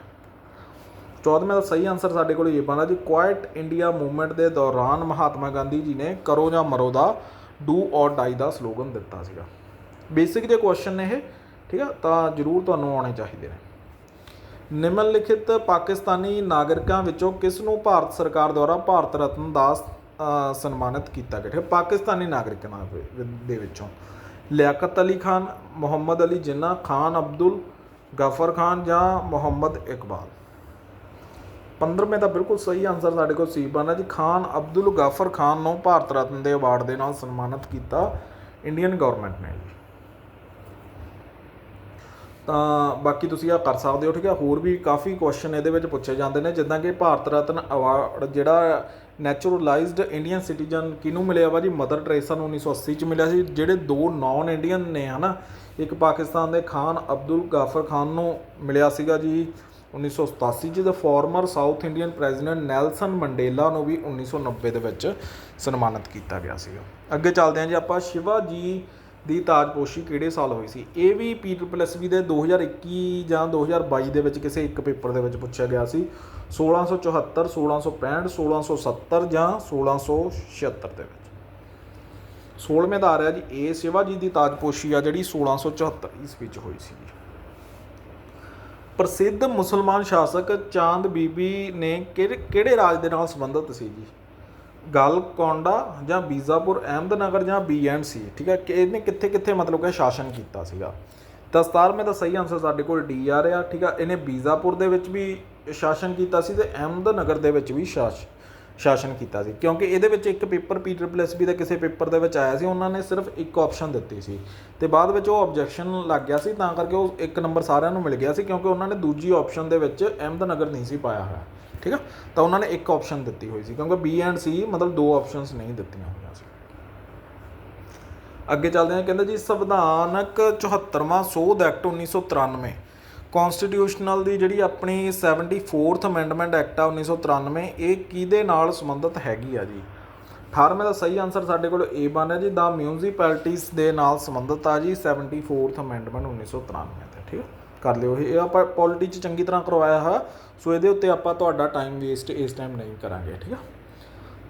14ਵੇਂ ਦਾ ਸਹੀ ਆਨਸਰ ਸਾਡੇ ਕੋਲ ਇਹ ਬਣਾ ਜੀ। ਕੁਆਇਟ ਇੰਡੀਆ ਮੂਵਮੈਂਟ ਦੇ ਦੌਰਾਨ ਮਹਾਤਮਾ ਗਾਂਧੀ ਜੀ ਨੇ ਕਰੋ ਜਾਂ ਮਰੋ ਦਾ ਡੂ ਔਰ ਡਾਈ ਦਾ ਸਲੋਗਨ ਦਿੱਤਾ ਸੀਗਾ। ਬੇਸਿਕ ਜਿਹੇ ਕੁਐਸਚਨ ਨੇ ਇਹ, ਠੀਕ ਆ? ਤਾਂ ਜ਼ਰੂਰ ਤੁਹਾਨੂੰ ਆਉਣੇ ਚਾਹੀਦੇ ਨੇ। ਨਿਮਨ ਲਿਖਿਤ ਪਾਕਿਸਤਾਨੀ ਨਾਗਰਿਕਾਂ ਵਿੱਚੋਂ ਕਿਸ ਨੂੰ ਭਾਰਤ ਸਰਕਾਰ ਦੁਆਰਾ ਭਾਰਤ ਰਤਨ ਦਾ ਸਨਮਾਨਿਤ ਕੀਤਾ ਗਿਆ? ਹੈ ਪਾਕਿਸਤਾਨੀ ਨਾਗਰਿਕਾਂ ਦੇ- ਵਿੱਚੋਂ। ਲਿਆਕਤ ਅਲੀ ਖਾਨ, ਮੁਹੰਮਦ ਅਲੀ ਜਿੰਨਾ, ਖਾਨ ਅਬਦੁਲ, ਗਫਰ ਖਾਨ ਜਾਂ ਮੁਹੰਮਦ ਇਕਬਾਲ? 15ਵੇਂ ਦਾ ਬਿਲਕੁਲ ਸਹੀ ਆਨਸਰ ਸਾਡੇ ਕੋਲ ਸੀ ਬਣਾ ਜੀ, ਖਾਨ ਅਬਦੁਲ, ਗਾਫਰ ਖਾਨ ਨੂੰ ਭਾਰਤ ਰਤਨ ਦੇ ਅਵਾਰਡ ਦੇ ਨਾਲ ਸਨਮਾਨਿਤ ਕੀਤਾ ਇੰਡੀਅਨ ਗਵਰਨਮੈਂਟ ਨੇ। ਜੀ ਤਾਂ ਬਾਕੀ ਤੁਸੀਂ ਆ ਕਰ ਸਕਦੇ ਹੋ, ਠੀਕ ਹੈ? ਹੋਰ ਵੀ ਕਾਫੀ ਕੁਐਸਚਨ ਇਹਦੇ ਵਿੱਚ ਪੁੱਛੇ ਜਾਂਦੇ ਨੇ, ਜਿੱਦਾਂ ਕਿ ਭਾਰਤ ਰਤਨ ਅਵਾਰਡ ਜਿਹੜਾ ਨੈਚੁਰਲਾਈਜ਼ਡ ਇੰਡੀਅਨ ਸਿਟੀਜ਼ਨ ਕਿਹਨੂੰ ਮਿਲਿਆ ਵਾ ਜੀ? ਮਦਰ ਟਰੇਸਾ ਨੂੰ 1980 ਚ ਮਿਲਿਆ ਸੀ, ਜਿਹੜੇ ਦੋ ਨਾਨ ਇੰਡੀਅਨ ਨੇ ਹਨਾ, ਇੱਕ ਪਾਕਿਸਤਾਨ ਦੇ ਖਾਨ ਅਬਦੁਲ ਗਾਫਰ ਖਾਨ ਨੂੰ ਮਿਲਿਆ ਸੀਗਾ ਜੀ 1987 ਚ the former South Indian president Nelson Mandela ਨੂੰ ਵੀ 1990 ਦੇ ਵਿੱਚ ਸਨਮਾਨਿਤ ਕੀਤਾ ਗਿਆ ਸੀਗਾ। ਅੱਗੇ ਚੱਲਦੇ ਹਾਂ ਜੀ ਆਪਾਂ ਸ਼ਿਵਾ ਜੀ ਦੀ ਤਾਜਪੋਸ਼ੀ ਕਿਹੜੇ ਸਾਲ ਹੋਈ ਸੀ? ਇਹ ਵੀ ਪੀਟਰ ਪਲਸਵੀ ਦੇ 2021 ਜਾਂ 2022 ਦੇ ਵਿੱਚ ਕਿਸੇ ਇੱਕ ਪੇਪਰ ਦੇ ਵਿੱਚ ਪੁੱਛਿਆ ਗਿਆ ਸੀ। 1674 1665 1670 ਜਾਂ 1676 ਦੇ ਵਿੱਚ। 16ਵੇਂ ਦਾ ਆ ਰਿਹਾ ਜੀ, ਇਹ ਸ਼ਿਵਾ ਜੀ ਦੀ ਤਾਜਪੋਸ਼ੀ ਆ ਜਿਹੜੀ 1674 ਈਸਵੀ ਚ ਹੋਈ ਸੀ। ਪ੍ਰਸਿੱਧ ਮੁਸਲਮਾਨ ਸ਼ਾਸਕ ਚਾਂਦ ਬੀਬੀ ਨੇ ਕਿਹੜੇ ਕਿਹੜੇ ਰਾਜ ਦੇ ਨਾਲ ਸੰਬੰਧਿਤ ਸੀ ਜੀ? ਗਲਕੌਂਡਾ ਜਾਂ ਬੀਜ਼ਾਪੁਰ, ਅਹਿਮਦਨਗਰ ਜਾਂ ਬੀ ਐੱਮ ਸੀ, ਠੀਕ ਹੈ? ਕਿ ਇਹਨੇ ਕਿੱਥੇ ਕਿੱਥੇ ਮਤਲਬ ਕਿ ਸ਼ਾਸਨ ਕੀਤਾ ਸੀਗਾ? ਤਾਂ 17ਵੇਂ ਦਾ ਸਹੀ ਆਨਸਰ ਸਾਡੇ ਕੋਲ ਡੀ ਆ ਰਿਹਾ ਠੀਕ ਆ ਇਹਨੇ ਬੀਜ਼ਾਪੁਰ ਦੇ ਵਿੱਚ ਵੀ ਸ਼ਾਸਨ ਕੀਤਾ ਸੀ ਤੇ ਅਹਿਮਦਨਗਰ ਦੇ ਵਿੱਚ ਵੀ ਸ਼ਾਸ, ਸ਼ਾਸਨ ਕੀਤਾ ਸੀ। ਕਿਉਂਕਿ ਇਹਦੇ ਵਿੱਚ ਇੱਕ ਪੇਪਰ ਪੀਟਰ ਪਲੇਸਬੀ ਦਾ ਕਿਸੇ ਪੇਪਰ ਦੇ ਵਿੱਚ ਆਇਆ ਸੀ, ਉਹਨਾਂ ਨੇ ਸਿਰਫ ਇੱਕ ਆਪਸ਼ਨ ਦਿੱਤੀ ਸੀ। ਤੇ ਬਾਅਦ ਵਿੱਚ ਉਹ ਆਬਜੈਕਸ਼ਨ ਲੱਗ ਗਿਆ ਸੀ, ਤਾਂ ਕਰਕੇ ਉਹ ਇੱਕ ਨੰਬਰ ਸਾਰਿਆਂ ਨੂੰ ਮਿਲ ਗਿਆ ਸੀ, ਕਿਉਂਕਿ ਉਹਨਾਂ ਨੇ ਦੂਜੀ ਆਪਸ਼ਨ ਦੇ ਵਿੱਚ ਅਹਿਮਦਨਗਰ ਨਹੀਂ ਸੀ ਪਾਇਆ ਹੋਇਆ। ਠੀਕ ਆ? ਤਾਂ ਉਹਨਾਂ ਨੇ ਇੱਕ ਆਪਸ਼ਨ ਦਿੱਤੀ ਹੋਈ ਸੀ, ਕਿਉਂਕਿ ਬੀ ਐਂਡ ਸੀ ਮਤਲਬ ਦੋ ਆਪਸ਼ਨਸ ਨਹੀਂ ਦਿੱਤੀਆਂ ਹੋਈਆਂ ਸੀ। ਅੱਗੇ ਚੱਲਦੇ ਹਾਂ, ਕਹਿੰਦੇ ਜੀ ਸੰਵਿਧਾਨਕ 74ਵਾਂ ਸੋਧ ਐਕਟ 1993 ਕਨਸਟੀਟਿਊਸ਼ਨਲ ਦੀ ਜਿਹੜੀ ਆਪਣੀ 74th ਅਮੈਂਡਮੈਂਟ ਐਕਟ ਆ 1993 ਇਹ ਕਿਹਦੇ ਨਾਲ ਸੰਬੰਧਿਤ ਹੈਗੀ ਆ ਜੀ? 18ਵੇਂ ਦਾ ਸਹੀ ਆਨਸਰ ਸਾਡੇ ਕੋਲ A ਬਣ ਹੈ ਜੀ ਦਾ ਮਿਊਨਿਸਪੈਲਿਟੀਜ਼ ਦੇ ਨਾਲ ਸੰਬੰਧਿਤ ਆ ਜੀ 74th ਅਮੈਂਡਮੈਂਟ 1993 ਤੇ, ਠੀਕ ਹੈ ਕਰ ਲਿਓ ਇਹ ਆਪਾਂ ਪੋਲਿਟੀ ਚ ਚੰਗੀ ਤਰ੍ਹਾਂ ਕਰਵਾਇਆ ਹੈ ਸੋ ਇਹਦੇ ਉੱਤੇ ਆਪਾਂ ਤੁਹਾਡਾ ਟਾਈਮ ਵੇਸਟ ਇਸ ਟਾਈਮ ਨਹੀਂ ਕਰਾਂਗੇ, ਠੀਕ ਆ?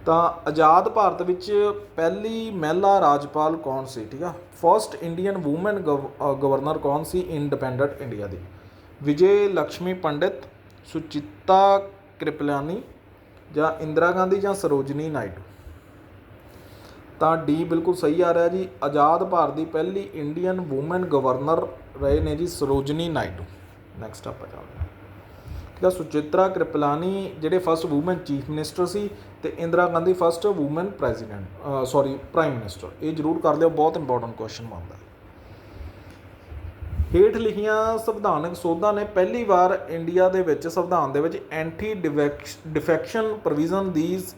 ਤਾਂ ਆਜ਼ਾਦ ਭਾਰਤ ਵਿੱਚ ਪਹਿਲੀ ਮਹਿਲਾ ਰਾਜਪਾਲ ਕੌਣ ਸੀ, ਠੀਕ ਆ? ਫਰਸਟ ਇੰਡੀਅਨ ਔਮਨ ਗਵਰਨਰ ਕੌਣ ਸੀ? ਇੰਡੀਪੈਂਡੈਂਟ ਇੰਡੀਆ ਦੀ। ਵਿਜੇ ਲక్ష్ਮੀ ਪੰਡਿਤ, ਸੁਚਿਤਾ ਕ੍ਰਿਪਲਾਨੀ ਜਾਂ ਇੰਦਰਾ ਗਾਂਧੀ ਜਾਂ ਸਰੋਜਨੀ ਨਾਇਡੂ? ਤਾਂ ਡੀ ਬਿਲਕੁਲ ਸਹੀ ਆ ਰਿਹਾ ਜੀ। ਆਜ਼ਾਦ ਭਾਰਤ ਦੀ ਪਹਿਲੀ ਇੰਡੀਅਨ ਔਮਨ ਗਵਰਨਰ ਰਹੇ ਨੇ ਜੀ ਸਰੋਜਨੀ ਨਾਇਡੂ। ਨੈਕਸਟ ਆਪਾਂ ਚੱਲਦੇ ਹਾਂ ਠੀਕ ਸੁਚਿਤਰਾ ਕ੍ਰਿਪਲਾਨੀ, ਜਿਹੜੇ ਫਸਟ ਔਮਨ ਚੀਫ ਮਿਨਿਸਟਰ ਸੀ ਅਤੇ Indira Gandhi first woman president sorry prime minister ਇਹ ਜ਼ਰੂਰ ਕਰ ਲਿਓ, ਬਹੁਤ ਇੰਪੋਰਟੈਂਟ ਕੁਐਸਚਨ ਬਣਦਾ। ਹੇਠ ਲਿਖੀਆਂ ਸੰਵਿਧਾਨਕ ਸੋਧਾਂ ਨੇ ਪਹਿਲੀ ਵਾਰ ਇੰਡੀਆ ਦੇ ਵਿੱਚ ਸੰਵਿਧਾਨ ਦੇ ਵਿੱਚ ਐਂਟੀ ਡਿਫੈਕਸ਼ਨ ਪ੍ਰੋਵੀਜ਼ਨ ਦੀਸ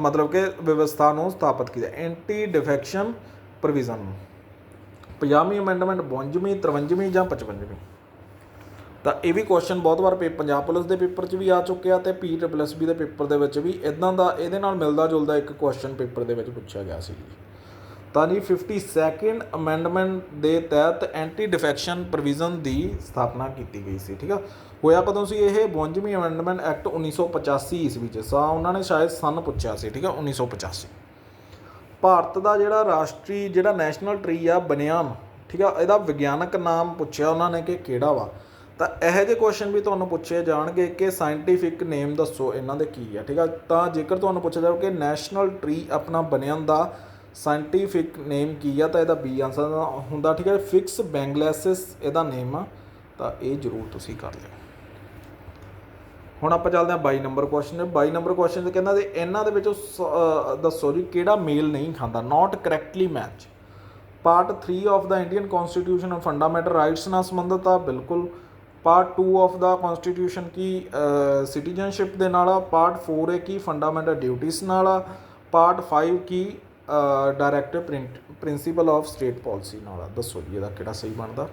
ਮਤਲਬ ਕਿ ਵਿਵਸਥਾ ਨੂੰ ਸਥਾਪਿਤ ਕੀਤਾ। ਐਂਟੀ ਡਿਫੈਕਸ਼ਨ ਪ੍ਰੋਵੀਜ਼ਨ ਨੂੰ 50ਵੀਂ ਅਮੈਂਡਮੈਂਟ 52ਵੀਂ 53ਵੀਂ ਜਾਂ 55ਵੀਂ ਤਾਂ ਇਹ ਵੀ ਕੁਐਸਚਨ ਬਹੁਤ ਵਾਰ ਪੇ ਪੰਜਾਬ ਪੁਲਿਸ ਦੇ ਪੇਪਰ 'ਚ ਵੀ ਆ ਚੁੱਕਿਆ ਤੇ ਪੀ ਪਲੱਸ ਬੀ ਦੇ ਪੇਪਰ ਦੇ ਵਿੱਚ ਵੀ ਇਦਾਂ ਦਾ ਇਹਦੇ ਨਾਲ ਮਿਲਦਾ ਜੁਲਦਾ ਇੱਕ ਕੁਐਸਚਨ ਪੇਪਰ ਦੇ ਵਿੱਚ ਪੁੱਛਿਆ ਗਿਆ ਸੀ ਤਾਂ ਜੀ 52nd ਅਮੈਂਡਮੈਂਟ ਦੇ ਤਹਿਤ ਐਂਟੀ ਡਿਫੈਕਸ਼ਨ ਪ੍ਰੋਵੀਜ਼ਨ ਦੀ ਸਥਾਪਨਾ ਕੀਤੀ ਗਈ ਸੀ, ਠੀਕ ਆ? ਹੋਇਆ ਕਦੋਂ ਸੀ ਇਹ? 52ਵੀਂ ਅਮੈਂਡਮੈਂਟ ਐਕਟ 1985 ਈਸਵੀ ਚ। ਸਾ ਉਹਨਾਂ ਨੇ ਸ਼ਾਇਦ ਸਨ ਪੁੱਛਿਆ ਸੀ, ਠੀਕ ਆ? 1985 ਭਾਰਤ ਦਾ ਜਿਹੜਾ ਰਾਸ਼ਟਰੀ ਜਿਹੜਾ ਨੈਸ਼ਨਲ ਟਰੀ ਆ, ਬਨਿਆਮ, ਠੀਕ ਆ? ਇਹਦਾ ਵਿਗਿਆਨਕ ਨਾਮ ਪੁੱਛਿਆ ਉਹਨਾਂ ਨੇ ਕਿ ਕਿਹੜਾ ਵਾ? ਤਾਂ ਇਹੋ ਜਿਹੇ ਕੁਐਸਚਨ ਵੀ ਤੁਹਾਨੂੰ ਪੁੱਛੇ ਜਾਣਗੇ ਕਿ ਸਾਇੰਟੀਫਿਕ ਨੇਮ ਦੱਸੋ ਇਹਨਾਂ ਦੇ ਕੀ ਆ, ਠੀਕ ਆ? ਤਾਂ ਜੇਕਰ ਤੁਹਾਨੂੰ ਪੁੱਛਿਆ ਜਾਵੇ ਕਿ ਨੈਸ਼ਨਲ ਟਰੀ ਆਪਣਾ ਬਨਿਆਨ ਦਾ ਸਾਇੰਟੀਫਿਕ ਨੇਮ ਕੀ ਆ, ਤਾਂ ਇਹਦਾ ਬੀ ਆਨਸਰ ਹੁੰਦਾ, ਠੀਕ ਹੈ ਫਿਕਸ ਬੈਂਗਲੈਸਿਸ ਇਹਦਾ ਨੇਮ ਆ, ਤਾਂ ਇਹ ਜ਼ਰੂਰ ਤੁਸੀਂ ਕਰ ਲਿਓ। ਹੁਣ ਆਪਾਂ ਚੱਲਦੇ ਹਾਂ 22 ਨੰਬਰ ਕੁਐਸਚਨ 22 ਨੰਬਰ ਕੁਐਸਚਨ ਤੇ ਕਹਿੰਦਾ ਤੇ ਇਹਨਾਂ ਦੇ ਵਿੱਚੋਂ ਸ- ਦੱਸੋ ਜੀ ਕਿਹੜਾ ਮੇਲ ਨਹੀਂ ਖਾਂਦਾ? Not correctly match part 3 of the Indian constitution of fundamental rights ਨਾਲ ਸੰਬੰਧਿਤ ਆ, ਬਿਲਕੁਲ। ਪਾਰਟ 2 ਆਫ ਦਾ ਕਨਸਟੀਟਿਊਸ਼ਨ ਕੀ ਸਿਟੀਜ਼ਨਸ਼ਿਪ ਦੇ ਨਾਲ ਆ? ਪਾਰਟ 4 ਹੈ ਕੀ ਫੰਡਾਮੈਂਟਲ ਡਿਊਟੀਆਂ ਨਾਲ ਆ? Part 5 Ki directive principle of state policy ਨਾਲ ਆ? ਦੱਸੋ ਜੀ, ਇਹਦਾ ਕਿਹੜਾ ਸਹੀ ਬਣਦਾ?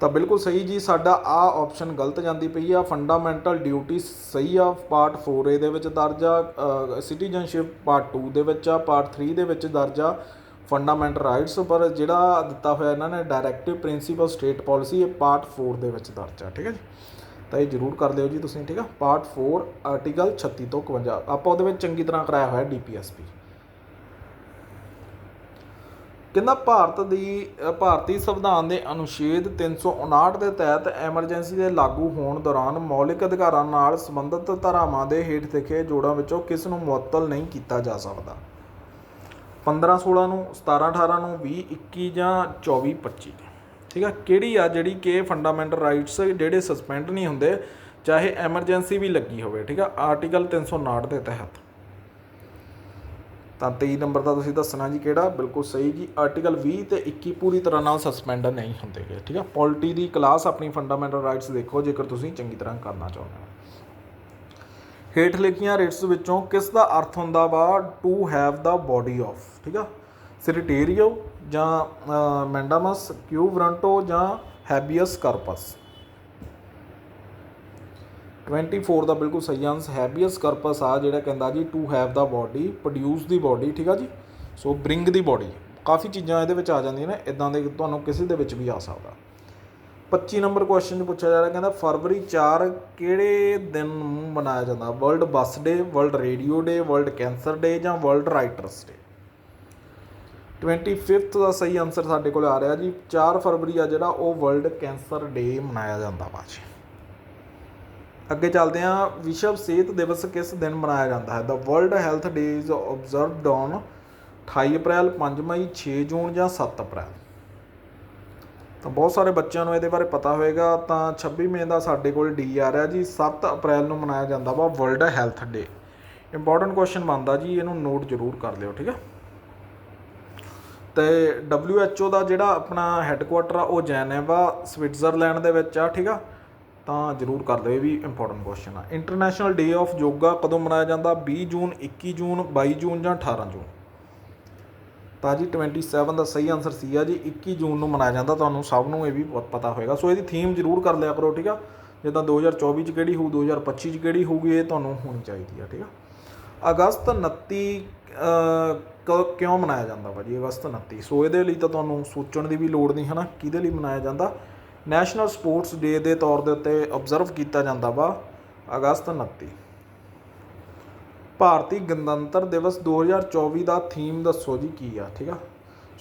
ਤਾਂ ਬਿਲਕੁਲ ਸਹੀ ਜੀ, ਸਾਡਾ ਆ ਆਪਸ਼ਨ ਗਲਤ ਜਾਂਦੀ ਪਈ ਆ। ਫੰਡਾਮੈਂਟਲ ਡਿਊਟੀ ਸਹੀ ਆ। ਪਾਰਟ 4A ਦੇ ਵਿੱਚ ਦਰਜ ਆ। ਸਿਟੀਜ਼ਨਸ਼ਿਪ ਪਾਰਟ 2 ਦੇ ਵਿੱਚ ਆ। ਪਾਰਟ 3 ਦੇ ਵਿੱਚ ਦਰਜ ਆ। ਫੰਡਾਮੈਂਟਲ ਰਾਈਟਸ ਪਰ ਜਿਹੜਾ ਦਿੱਤਾ ਹੋਇਆ ਇਹਨਾਂ ਨੇ ਡਾਇਰੈਕਟਿਵ ਪ੍ਰਿੰਸੀਪਲ ਸਟੇਟ ਪਾਲਿਸੀ, ਇਹ ਪਾਰਟ 4 ਦੇ ਵਿੱਚ ਦਰਜ ਆ, ਠੀਕ ਹੈ ਜੀ? ਤਾਂ ਇਹ ਜ਼ਰੂਰ ਕਰ ਲਿਓ ਜੀ ਤੁਸੀਂ, ਠੀਕ ਆ? ਪਾਰਟ 4 ਆਰਟੀਕਲ 36 ਤੋਂ 51 ਆਪਾਂ ਉਹਦੇ ਵਿੱਚ ਚੰਗੀ ਤਰ੍ਹਾਂ ਕਰਾਇਆ ਹੋਇਆ ਡੀਪੀਐਸਪੀ ਕਹਿੰਦਾ ਭਾਰਤ ਦੀ ਭਾਰਤੀ ਸੰਵਿਧਾਨ ਦੇ ਅਨੁਛੇਦ 359 ਦੇ ਤਹਿਤ ਐਮਰਜੈਂਸੀ ਦੇ ਲਾਗੂ ਹੋਣ ਦੌਰਾਨ ਮੌਲਿਕ ਅਧਿਕਾਰਾਂ ਨਾਲ ਸੰਬੰਧਿਤ ਧਾਰਾਵਾਂ ਦੇ ਹੇਠ ਲਿਖੇ ਜੋੜਾਂ ਵਿੱਚੋਂ ਕਿਸ ਨੂੰ ਮੁਅੱਤਲ ਨਹੀਂ ਕੀਤਾ ਜਾ ਸਕਦਾ? 15 16 ਨੂੰ 17 18 ਨੂੰ 20 21 ਜਾਂ 24 25 ਠੀਕ ਆ? ਕਿਹੜੀ ਆ ਜਿਹੜੀ ਕਿ ਫੰਡਾਮੈਂਟਲ ਰਾਈਟਸ ਜਿਹੜੇ ਸਸਪੈਂਡ ਨਹੀਂ ਹੁੰਦੇ, ਚਾਹੇ ਐਮਰਜੈਂਸੀ ਵੀ ਲੱਗੀ ਹੋਵੇ, ਠੀਕ ਆ? ਆਰਟੀਕਲ 359 ਦੇ ਤਹਿਤ। ਤਾਂ 23 ਨੰਬਰ ਦਾ ਤੁਸੀਂ ਦੱਸਣਾ ਜੀ ਕਿਹੜਾ? ਬਿਲਕੁਲ ਸਹੀ ਜੀ। ਆਰਟੀਕਲ 20 ਤੇ 21 ਪੂਰੀ ਤਰ੍ਹਾਂ ਨਾਲ ਸਸਪੈਂਡ ਨਹੀਂ ਹੁੰਦੇ ਗੇ, ਠੀਕ ਆ? ਪੋਲਿਟੀ ਦੀ ਕਲਾਸ ਆਪਣੀ ਫੰਡਾਮੈਂਟਲ ਰਾਈਟਸ ਦੇਖੋ, ਜੇਕਰ ਤੁਸੀਂ ਚੰਗੀ ਤਰ੍ਹਾਂ ਕਰਨਾ ਚਾਹੁੰਦੇ ਹੋ। ਹੇਠ ਲਿਖੀਆਂ ਰਿਟਸ ਵਿੱਚੋਂ ਕਿਸ ਦਾ ਅਰਥ ਹੁੰਦਾ ਵਾ? To have the body of ਠੀਕ ਆ? ਸਿਰਿਟੇਰੀਓ ਜਾਂ ਮੈਂਡਾਮਸ ਕਿਊਬਰੰਟੋ ਜਾਂ ਹੈਬੀਅਸ ਕਾਰਪਸ 24 ਦਾ ਬਿਲਕੁਲ ਸਹੀ ਆਨਸਰ ਹੈਬੀਅਸ ਕਰਪਸ ਆ ਜਿਹੜਾ ਕਹਿੰਦਾ ਜੀ to have the body produce the body ਠੀਕ ਆ ਜੀ? ਸੋ ਬ੍ਰਿੰਗ ਦੀ ਬਾਡੀ ਕਾਫੀ ਚੀਜ਼ਾਂ ਇਹਦੇ ਵਿੱਚ ਆ ਜਾਂਦੀਆਂ ਨੇ ਇਦਾਂ ਦੇ ਤੁਹਾਨੂੰ ਕਿਸੇ ਦੇ ਵਿੱਚ ਵੀ ਆ ਸਕਦਾ। 25 ਨੰਬਰ ਕੁਐਸਚਨ 'ਚ ਪੁੱਛਿਆ ਜਾ ਰਿਹਾ, ਕਹਿੰਦਾ ਫਰਵਰੀ 4 ਕਿਹੜੇ ਦਿਨ ਨੂੰ ਮਨਾਇਆ ਜਾਂਦਾ? World bus day world radio day world cancer day ਜਾਂ ਵਰਲਡ ਰਾਈਟਰਸ ਡੇ 25th ਦਾ ਸਹੀ ਆਨਸਰ ਸਾਡੇ ਕੋਲ ਆ ਰਿਹਾ ਜੀ। 4 ਫਰਵਰੀ ਆ ਜਿਹੜਾ ਉਹ ਵਰਲਡ ਕੈਂਸਰ ਡੇ ਮਨਾਇਆ ਜਾਂਦਾ ਵਾ ਜੀ। ਅੱਗੇ ਚੱਲਦੇ ਹਾਂ। ਵਿਸ਼ਵ ਸਿਹਤ ਦਿਵਸ ਕਿਸ ਦਿਨ ਮਨਾਇਆ ਜਾਂਦਾ ਹੈ? The world health day is observed on 28 April 5 May 6 June ਜਾਂ 7 ਅਪ੍ਰੈਲ। ਤਾਂ ਬਹੁਤ ਸਾਰੇ ਬੱਚਿਆਂ ਨੂੰ ਇਹਦੇ ਬਾਰੇ ਪਤਾ ਹੋਵੇਗਾ ਤਾਂ 26 ਮਈ ਦਾ ਸਾਡੇ ਕੋਲ ਡੀ ਆ ਰਿਹਾ ਜੀ। 7 ਅਪ੍ਰੈਲ ਨੂੰ ਮਨਾਇਆ ਜਾਂਦਾ ਵਾ world health day important question ਬਣਦਾ ਜੀ। ਇਹਨੂੰ ਨੋਟ ਜ਼ਰੂਰ ਕਰ ਲਿਓ, ਠੀਕ ਹੈ ਤੇ WHO ਦਾ ਜਿਹੜਾ ਆਪਣਾ ਹੈੱਡਕੁਆਟਰ ਆ, ਉਹ ਜੈਨੇਵਾ, ਸਵਿਟਜ਼ਰਲੈਂਡ ਦੇ ਵਿੱਚ ਆ, ਠੀਕ ਆ? ਤਾਂ ਜ਼ਰੂਰ ਕਰ ਲਿਓ, ਇਹ ਵੀ ਇੰਪੋਰਟੈਂਟ ਕੁਐਸਚਨ ਆ। ਇੰਟਰਨੈਸ਼ਨਲ ਡੇ ਆਫ ਯੋਗਾ ਕਦੋਂ ਮਨਾਇਆ ਜਾਂਦਾ? 20 ਜੂਨ 21 ਜੂਨ 22 ਜੂਨ ਜਾਂ 18 ਜੂਨ? ਤਾਂ ਜੀ 27 ਦਾ ਸਹੀ ਆਨਸਰ ਸੀ ਆ ਜੀ 21 ਜੂਨ ਨੂੰ ਮਨਾਇਆ ਜਾਂਦਾ ਤੁਹਾਨੂੰ ਸਭ ਨੂੰ, ਇਹ ਵੀ ਪਤਾ ਹੋਏਗਾ। ਸੋ ਇਹਦੀ ਥੀਮ ਜ਼ਰੂਰ ਕਰ ਲਿਆ ਕਰੋ, ਠੀਕ ਆ? ਜਿੱਦਾਂ 2024 ਚ ਕਿਹੜੀ ਹੋਊ 2025 ਚ ਕਿਹੜੀ ਹੋਊਗੀ, ਇਹ ਤੁਹਾਨੂੰ ਹੋਣੀ ਚਾਹੀਦੀ ਆ, ਠੀਕ ਆ? ਅਗਸਤ 29 ਅਹ, ਕ- ਕਿਉਂ ਮਨਾਇਆ ਜਾਂਦਾ ਵਾ ਜੀ ਅਗਸਤ 29 ਸੋ ਇਹਦੇ ਲਈ ਤਾਂ ਤੁਹਾਨੂੰ ਸੋਚਣ ਦੀ ਵੀ ਲੋੜ ਨਹੀਂ ਹੈ ਨਾ ਕਿਹਦੇ ਲਈ ਮਨਾਇਆ ਜਾਂਦਾ? ਨੈਸ਼ਨਲ ਸਪੋਰਟਸ ਡੇ ਦੇ ਤੌਰ ਦੇ ਉੱਤੇ ਆਬਜ਼ਰਵ ਕੀਤਾ ਜਾਂਦਾ ਵਾ ਅਗਸਤ 29 ਭਾਰਤੀ ਗਣਤੰਤਰ ਦਿਵਸ 2024 ਦਾ ਥੀਮ ਦੱਸੋ ਜੀ ਕੀ ਆ ਠੀਕ ਆ?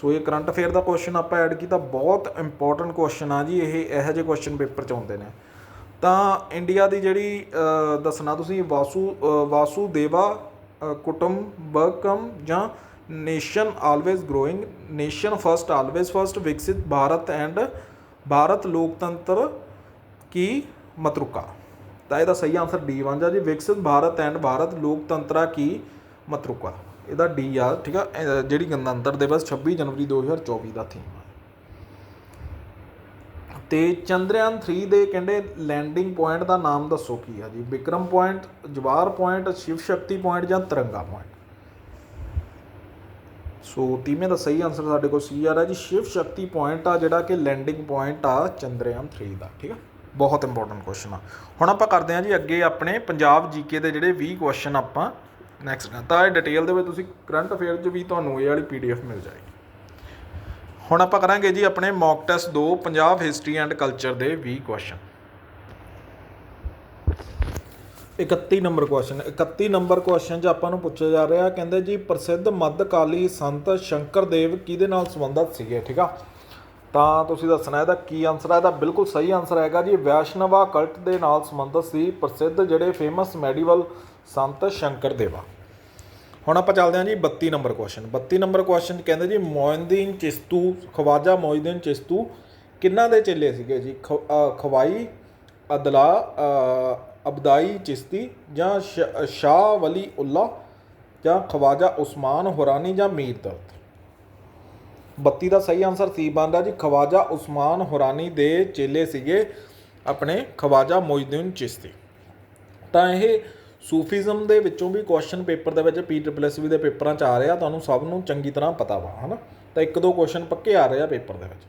ਸੋ ਇਹ ਕਰੰਟ ਅਫੇਅਰ ਦਾ ਕੁਐਸਚਨ ਆਪਾਂ ਐਡ ਕੀਤਾ ਬਹੁਤ ਇੰਪੋਰਟੈਂਟ ਕੁਐਸਚਨ ਆ ਜੀ ਇਹ ਇਹੋ ਜਿਹੇ ਕੁਐਸਚਨ ਪੇਪਰ ਚ ਆਉਂਦੇ ਨੇ। ਤਾਂ ਇੰਡੀਆ ਦੀ ਜਿਹੜੀ ਦੱਸਣਾ ਤੁਸੀਂ ਵਾਸੂ ਵਾਸੂ ਦੇਵਾ ਅਹ, ਕੁਟੁੰਬਕਮ ਜਾਂ nation always growing nation first always first ਵਿਕਸਿਤ ਭਾਰਤ ਐਂਡ ਭਾਰਤ ਲੋਕਤੰਤਰ ਕੀ ਮਤਰੁਕਾ ਤਾਂ ਇਹਦਾ ਸਹੀ ਆਨਸਰ ਡੀ ਬਣ ਜਾ ਜੀ। ਵਿਕਸਿਤ ਭਾਰਤ ਐਂਡ ਭਾਰਤ ਲੋਕਤੰਤਰਾ ਕੀ ਮਤਰੁਕਾ ਇਹਦਾ ਡੀ ਆ, ਠੀਕ ਆ? ਜਿਹੜੀ ਗਣਤੰਤਰ ਦਿਵਸ 26 ਜਨਵਰੀ 2024 ਦਾ ਥੀਮ ਆ। ਤੇ ਚੰਦਰਯਾਨ 3 ਦੇ ਕਹਿੰਦੇ ਲੈਂਡਿੰਗ ਪੁਆਇੰਟ ਦਾ ਨਾਮ ਦੱਸੋ ਕੀ ਆ ਜੀ? Vikram point Jawahar point Shiv Shakti point ਜਾਂ ਤਿਰੰਗਾ ਪੁਆਇੰਟ ਸੋ ਤੀਵੇਂ ਦਾ ਸਹੀ ਆਨਸਰ ਸਾਡੇ ਕੋਲ ਸੀ ਆ ਰਿਹਾ ਜੀ। ਸ਼ਿਵ ਸ਼ਕਤੀ ਪੁਆਇੰਟ ਆ ਜਿਹੜਾ ਕਿ ਲੈਂਡਿੰਗ ਪੁਆਇੰਟ ਆ ਚੰਦਰਯਾਨ 3 ਦਾ, ਠੀਕ ਆ? ਬਹੁਤ ਇੰਪੋਰਟੈਂਟ ਕੁਐਸਚਨ ਆ। ਹੁਣ ਆਪਾਂ ਕਰਦੇ ਹਾਂ ਜੀ ਅੱਗੇ ਆਪਣੇ ਪੰਜਾਬ ਜੀਕੇ ਦੇ ਜਿਹੜੇ 20 ਕੁਐਸਚਨ ਆਪਾਂ ਨੈਕਸਟ ਤਾਂ ਇਹ ਡਿਟੇਲ ਦੇ ਵਿੱਚ ਤੁਸੀਂ ਕਰੰਟ ਅਫੇਅਰ 'ਚ ਵੀ ਤੁਹਾਨੂੰ ਇਹ ਵਾਲੀ ਪੀਡੀਐਫ ਮਿਲ ਜਾਏਗੀ। ਹੁਣ ਆਪਾਂ ਕਰਾਂਗੇ ਜੀ ਆਪਣੇ mock test 2 Punjab history and culture ਦੇ 20 question 31 number question 31 number question 'ਚ ਆਪਾਂ ਨੂੰ ਪੁੱਛਿਆ ਜਾ ਰਿਹਾ, ਕਹਿੰਦੇ ਜੀ, ਪ੍ਰਸਿੱਧ ਮੱਧਕਾਲੀ ਸੰਤ ਸ਼ੰਕਰ ਦੇਵ ਕਿਹਦੇ ਨਾਲ ਸੰਬੰਧਿਤ ਸੀਗੇ, ਠੀਕ ਆ? ਤਾਂ ਤੁਸੀਂ ਦੱਸਣਾ ਇਹਦਾ ਕੀ ਆਨਸਰ ਹੈ ਇਹਦਾ ਬਿਲਕੁਲ ਸਹੀ ਆਨਸਰ ਹੈਗਾ ਜੀ। ਵੈਸ਼ਨਵਾ ਕਲਟ ਦੇ ਨਾਲ ਸੰਬੰਧਿਤ ਸੀ ਪ੍ਰਸਿੱਧ ਜਿਹੜੇ ਫੇਮਸ ਮੈਡੀਵਲ ਸੰਤ ਸ਼ੰਕਰ ਦੇਵਾ ਹੁਣ ਆਪਾਂ ਚੱਲਦੇ ਹਾਂ ਜੀ 32 ਨੰਬਰ ਕੁਐਸਚਨ 32 ਨੰਬਰ ਕੁਐਸਚਨ ਕਹਿੰਦੇ ਜੀ, ਮੋਇਨਦੀਨ ਚਿਸ਼ਤੂ, ਖਵਾਜਾ ਮੋਇਨਦੀਨ ਚਿਸ਼ਤੂ ਕਿੰਨਾ ਦੇ ਚੇਲੇ ਸੀਗੇ ਜੀ? ਖਵਾਈ, ਅਦਲਾ ਅਬਦਾਈ ਚਿਸ਼ਤੀ ਜਾਂ ਸ਼ਾਹ ਵਲੀ ਉੱਲਾ ਜਾਂ ਖਵਾਜਾ ਉਸਮਾਨ ਹੁਰਾਨੀ ਜਾਂ ਮੀਰ ਦਰਦ। 32 ਦਾ ਸਹੀ ਆਨਸਰ ਸੀ ਬਣਦਾ ਜੀ। ਖਵਾਜਾ ਉਸਮਾਨ ਹੁਰਾਨੀ ਦੇ ਚੇਲੇ ਸੀਗੇ ਆਪਣੇ ਖਵਾਜਾ ਮੋਇਨਦੀਨ ਚਿਸ਼ਤੀ। ਤਾਂ ਇਹ ਸੂਫੀਜ਼ਮ ਦੇ ਵਿੱਚੋਂ ਵੀ ਕੁਐਸਚਨ ਪੇਪਰ ਦੇ ਵਿੱਚ ਪੀ ਡਬਲਐੱਸ ਵੀ ਦੇ ਪੇਪਰਾਂ 'ਚ ਆ ਰਿਹਾ, ਤੁਹਾਨੂੰ ਸਭ ਨੂੰ ਚੰਗੀ ਤਰ੍ਹਾਂ ਪਤਾ ਵਾ, ਹਨਾ? ਤਾਂ ਇੱਕ ਦੋ ਕੁਐਸਚਨ ਪੱਕੇ ਆ ਰਹੇ ਆ ਪੇਪਰ ਦੇ ਵਿੱਚ।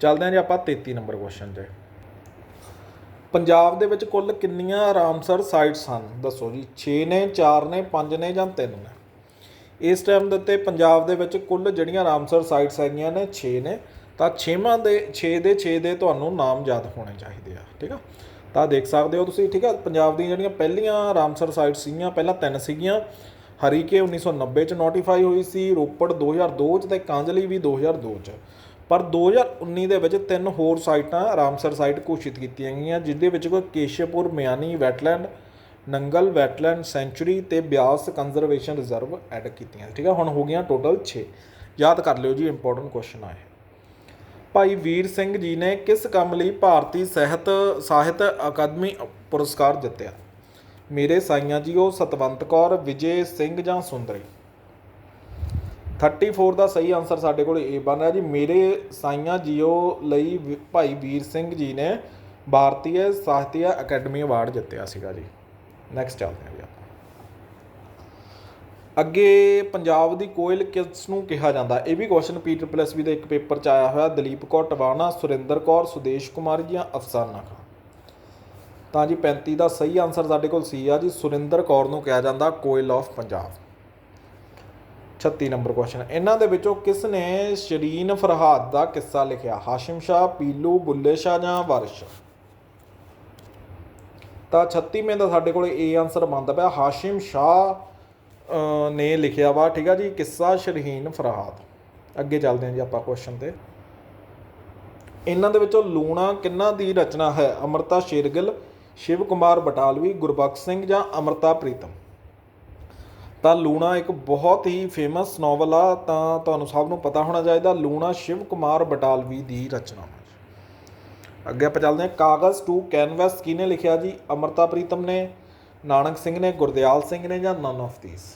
ਚੱਲਦੇ ਹਾਂ ਜੀ ਆਪਾਂ 33 ਨੰਬਰ ਕੁਐਸਚਨ 'ਤੇ ਪੰਜਾਬ ਦੇ ਵਿੱਚ ਕੁੱਲ ਕਿੰਨੀਆਂ ਰਾਮਸਰ ਸਾਈਟਸ ਹਨ? ਦੱਸੋ ਜੀ। 6 ਨੇ 4 ਨੇ 5 ਨੇ ਜਾਂ 3 ਨੇ? ਇਸ ਟਾਈਮ ਦੇ ਉੱਤੇ ਪੰਜਾਬ ਦੇ ਵਿੱਚ ਕੁੱਲ ਜਿਹੜੀਆਂ ਰਾਮਸਰ ਸਾਈਟਸ ਹੈਗੀਆਂ ਨੇ 6 ਨੇ, ਤਾਂ 6ਵਾਂ ਦੇ 6 ਦੇ 6 ਦੇ ਤੁਹਾਨੂੰ ਨਾਮ ਯਾਦ ਹੋਣੇ ਚਾਹੀਦੇ ਆ, ਠੀਕ ਆ? ਤਾਂ ਦੇਖ ਸਕਦੇ ਹੋ ਤੁਸੀਂ, ਠੀਕ ਆ? ਪੰਜਾਬ ਦੀਆਂ ਜਿਹੜੀਆਂ ਪਹਿਲੀਆਂ ਰਾਮਸਰ ਸਾਈਟਸ ਸੀਗੀਆਂ, ਪਹਿਲਾਂ ਤਿੰਨ ਸੀਗੀਆਂ। ਹਰੀਕੇ 1990 ਚ ਨੋਟੀਫਾਈ ਹੋਈ ਸੀ, ਰੋਪੜ 2002 ਚ ਤੇ ਕਾਂਜਲੀ ਵੀ 2002 ਚ। ਪਰ 2019 ਦੇ ਵਿੱਚ ਤਿੰਨ ਹੋਰ ਸਾਈਟਾਂ ਰਾਮਸਰ ਸਾਈਟ ਘੋਸ਼ਿਤ ਕੀਤੀਆਂ ਗਈਆਂ, ਜਿਦੇ ਵਿੱਚ ਕੋਈ Keshavpur Miani wetland Nangal wetland sanctuary ਤੇ ਬਿਆਸ ਕੰਜ਼ਰਵੇਸ਼ਨ ਰਿਜ਼ਰਵ ਐਡ ਕੀਤੀਆਂ। ਠੀਕ ਹੈ ਹੁਣ ਹੋ ਗਈਆਂ ਟੋਟਲ 6 ਯਾਦ ਕਰ ਲਿਓ ਜੀ ਇੰਪੋਰਟੈਂਟ ਕੁਐਸਚਨ ਆ ਭਾਈ ਵੀਰ ਸਿੰਘ ਜੀ ਨੇ ਕਿਸ ਕੰਮ ਲਈ ਭਾਰਤੀ ਸਾਹਿਤ ਸਾਹਿਤ ਅਕਾਦਮੀ ਪੁਰਸਕਾਰ ਜਿੱਤਿਆ? ਮੇਰੇ ਸਾਈਆਂ ਜੀ ਉਹ ਸਤਵੰਤ ਕੌਰ, ਵਿਜੇ ਸਿੰਘ ਜਾਂ ਸੁੰਦਰੀ? 34 ਦਾ ਸਹੀ ਆਨਸਰ ਸਾਡੇ ਕੋਲ ਇਹ ਬਣ ਰਿਹਾ ਜੀ। ਮੇਰੇ ਸਾਈਆਂ ਜੀਓ ਲਈ ਵਿ- ਭਾਈ ਵੀਰ ਸਿੰਘ ਜੀ ਨੇ ਭਾਰਤੀ ਸਾਹਿਤਿਅ ਅਕੈਡਮੀ ਅਵਾਰਡ ਜਿੱਤਿਆ ਸੀਗਾ ਜੀ। ਨੈਕਸਟ ਚੱਲਦੇ ਹਾਂ ਜੀ ਆਪਾਂ। ਅੱਗੇ ਪੰਜਾਬ ਦੀ ਕੋਇਲ ਕਿਸ ਨੂੰ ਕਿਹਾ ਜਾਂਦਾ? ਇਹ ਵੀ ਕੁਐਸਚਨ ਪੀਟਰ ਪਲੱਸ ਵੀ ਦੇ ਇੱਕ ਪੇਪਰ ਚ ਆਇਆ ਹੋਇਆ। ਦਲੀਪ ਕੌਰ ਟਵਾਣਾ, ਸੁਰਿੰਦਰ ਕੌਰ, ਸੁਦੇਸ਼ ਕੁਮਾਰ ਜੀ ਜਾਂ ਅਫਸਾਨਾ ਖਾਨ ਤਾਂ ਜੀ 35 ਦਾ ਸਹੀ ਆਨਸਰ ਸਾਡੇ ਕੋਲ ਸੀ ਆ ਜੀ। ਸੁਰਿੰਦਰ ਕੌਰ ਨੂੰ ਕਿਹਾ ਜਾਂਦਾ ਕੋਇਲ ਆਫ ਪੰਜਾਬ। 36 ਨੰਬਰ ਕੁਐਸਚਨ ਇਹਨਾਂ ਦੇ ਵਿੱਚੋਂ ਕਿਸ ਨੇ ਸ਼ਰੀਨ ਫਰਹਾਦ ਦਾ ਕਿੱਸਾ ਲਿਖਿਆ? ਹਾਸ਼ਿਮ ਸ਼ਾਹ, ਪੀਲੂ, ਬੁੱਲੇ ਸ਼ਾਹ ਜਾਂ ਵਾਰਿਸ? ਸ਼ਾਹ ਤਾਂ 36ਵੇਂ ਦਾ ਸਾਡੇ ਕੋਲ ਇਹ ਆਨਸਰ ਬਣਦਾ ਪਿਆ। ਹਾਸ਼ਿਮ ਸ਼ਾਹ ਨੇ ਲਿਖਿਆ ਵਾ, ਠੀਕ ਆ ਜੀ, ਕਿੱਸਾ ਸ਼ਰੀਨ ਫਰਹਾਦ। ਅੱਗੇ ਚੱਲਦੇ ਹਾਂ ਜੀ ਆਪਾਂ ਕੁਐਸਚਨ ਤੇ। ਇਹਨਾਂ ਦੇ ਵਿੱਚੋਂ ਲੂਣਾ ਕਿੰਨਾ ਦੀ ਰਚਨਾ ਹੈ? ਅਮਰਤਾ ਸ਼ੇਰਗਿਲ, ਸ਼ਿਵ ਕੁਮਾਰ ਬਟਾਲਵੀ, ਗੁਰਬਖਸ਼ ਸਿੰਘ ਜਾਂ ਅਮਰਤਾ ਪ੍ਰੀਤਮ? ਤਾਂ ਲੂਣਾ ਇੱਕ ਬਹੁਤ ਹੀ ਫੇਮਸ ਨੋਵਲ ਆ, ਤਾਂ ਤੁਹਾਨੂੰ ਸਭ ਨੂੰ ਪਤਾ ਹੋਣਾ ਚਾਹੀਦਾ ਲੂਣਾ ਸ਼ਿਵ ਕੁਮਾਰ ਬਟਾਲਵੀ ਦੀ ਰਚਨਾ। ਹੈ ਅੱਗੇ ਆਪਾਂ ਚੱਲਦੇ ਹਾਂ, ਕਾਗਜ਼ ਟੂ ਕੈਨਵਸ ਕਿਹਨੇ ਲਿਖਿਆ ਜੀ? ਅਮਰਤਾ ਪ੍ਰੀਤਮ ਨੇ, ਨਾਨਕ ਸਿੰਘ ਨੇ, ਗੁਰਦਿਆਲ ਸਿੰਘ ਨੇ ਜਾਂ none of these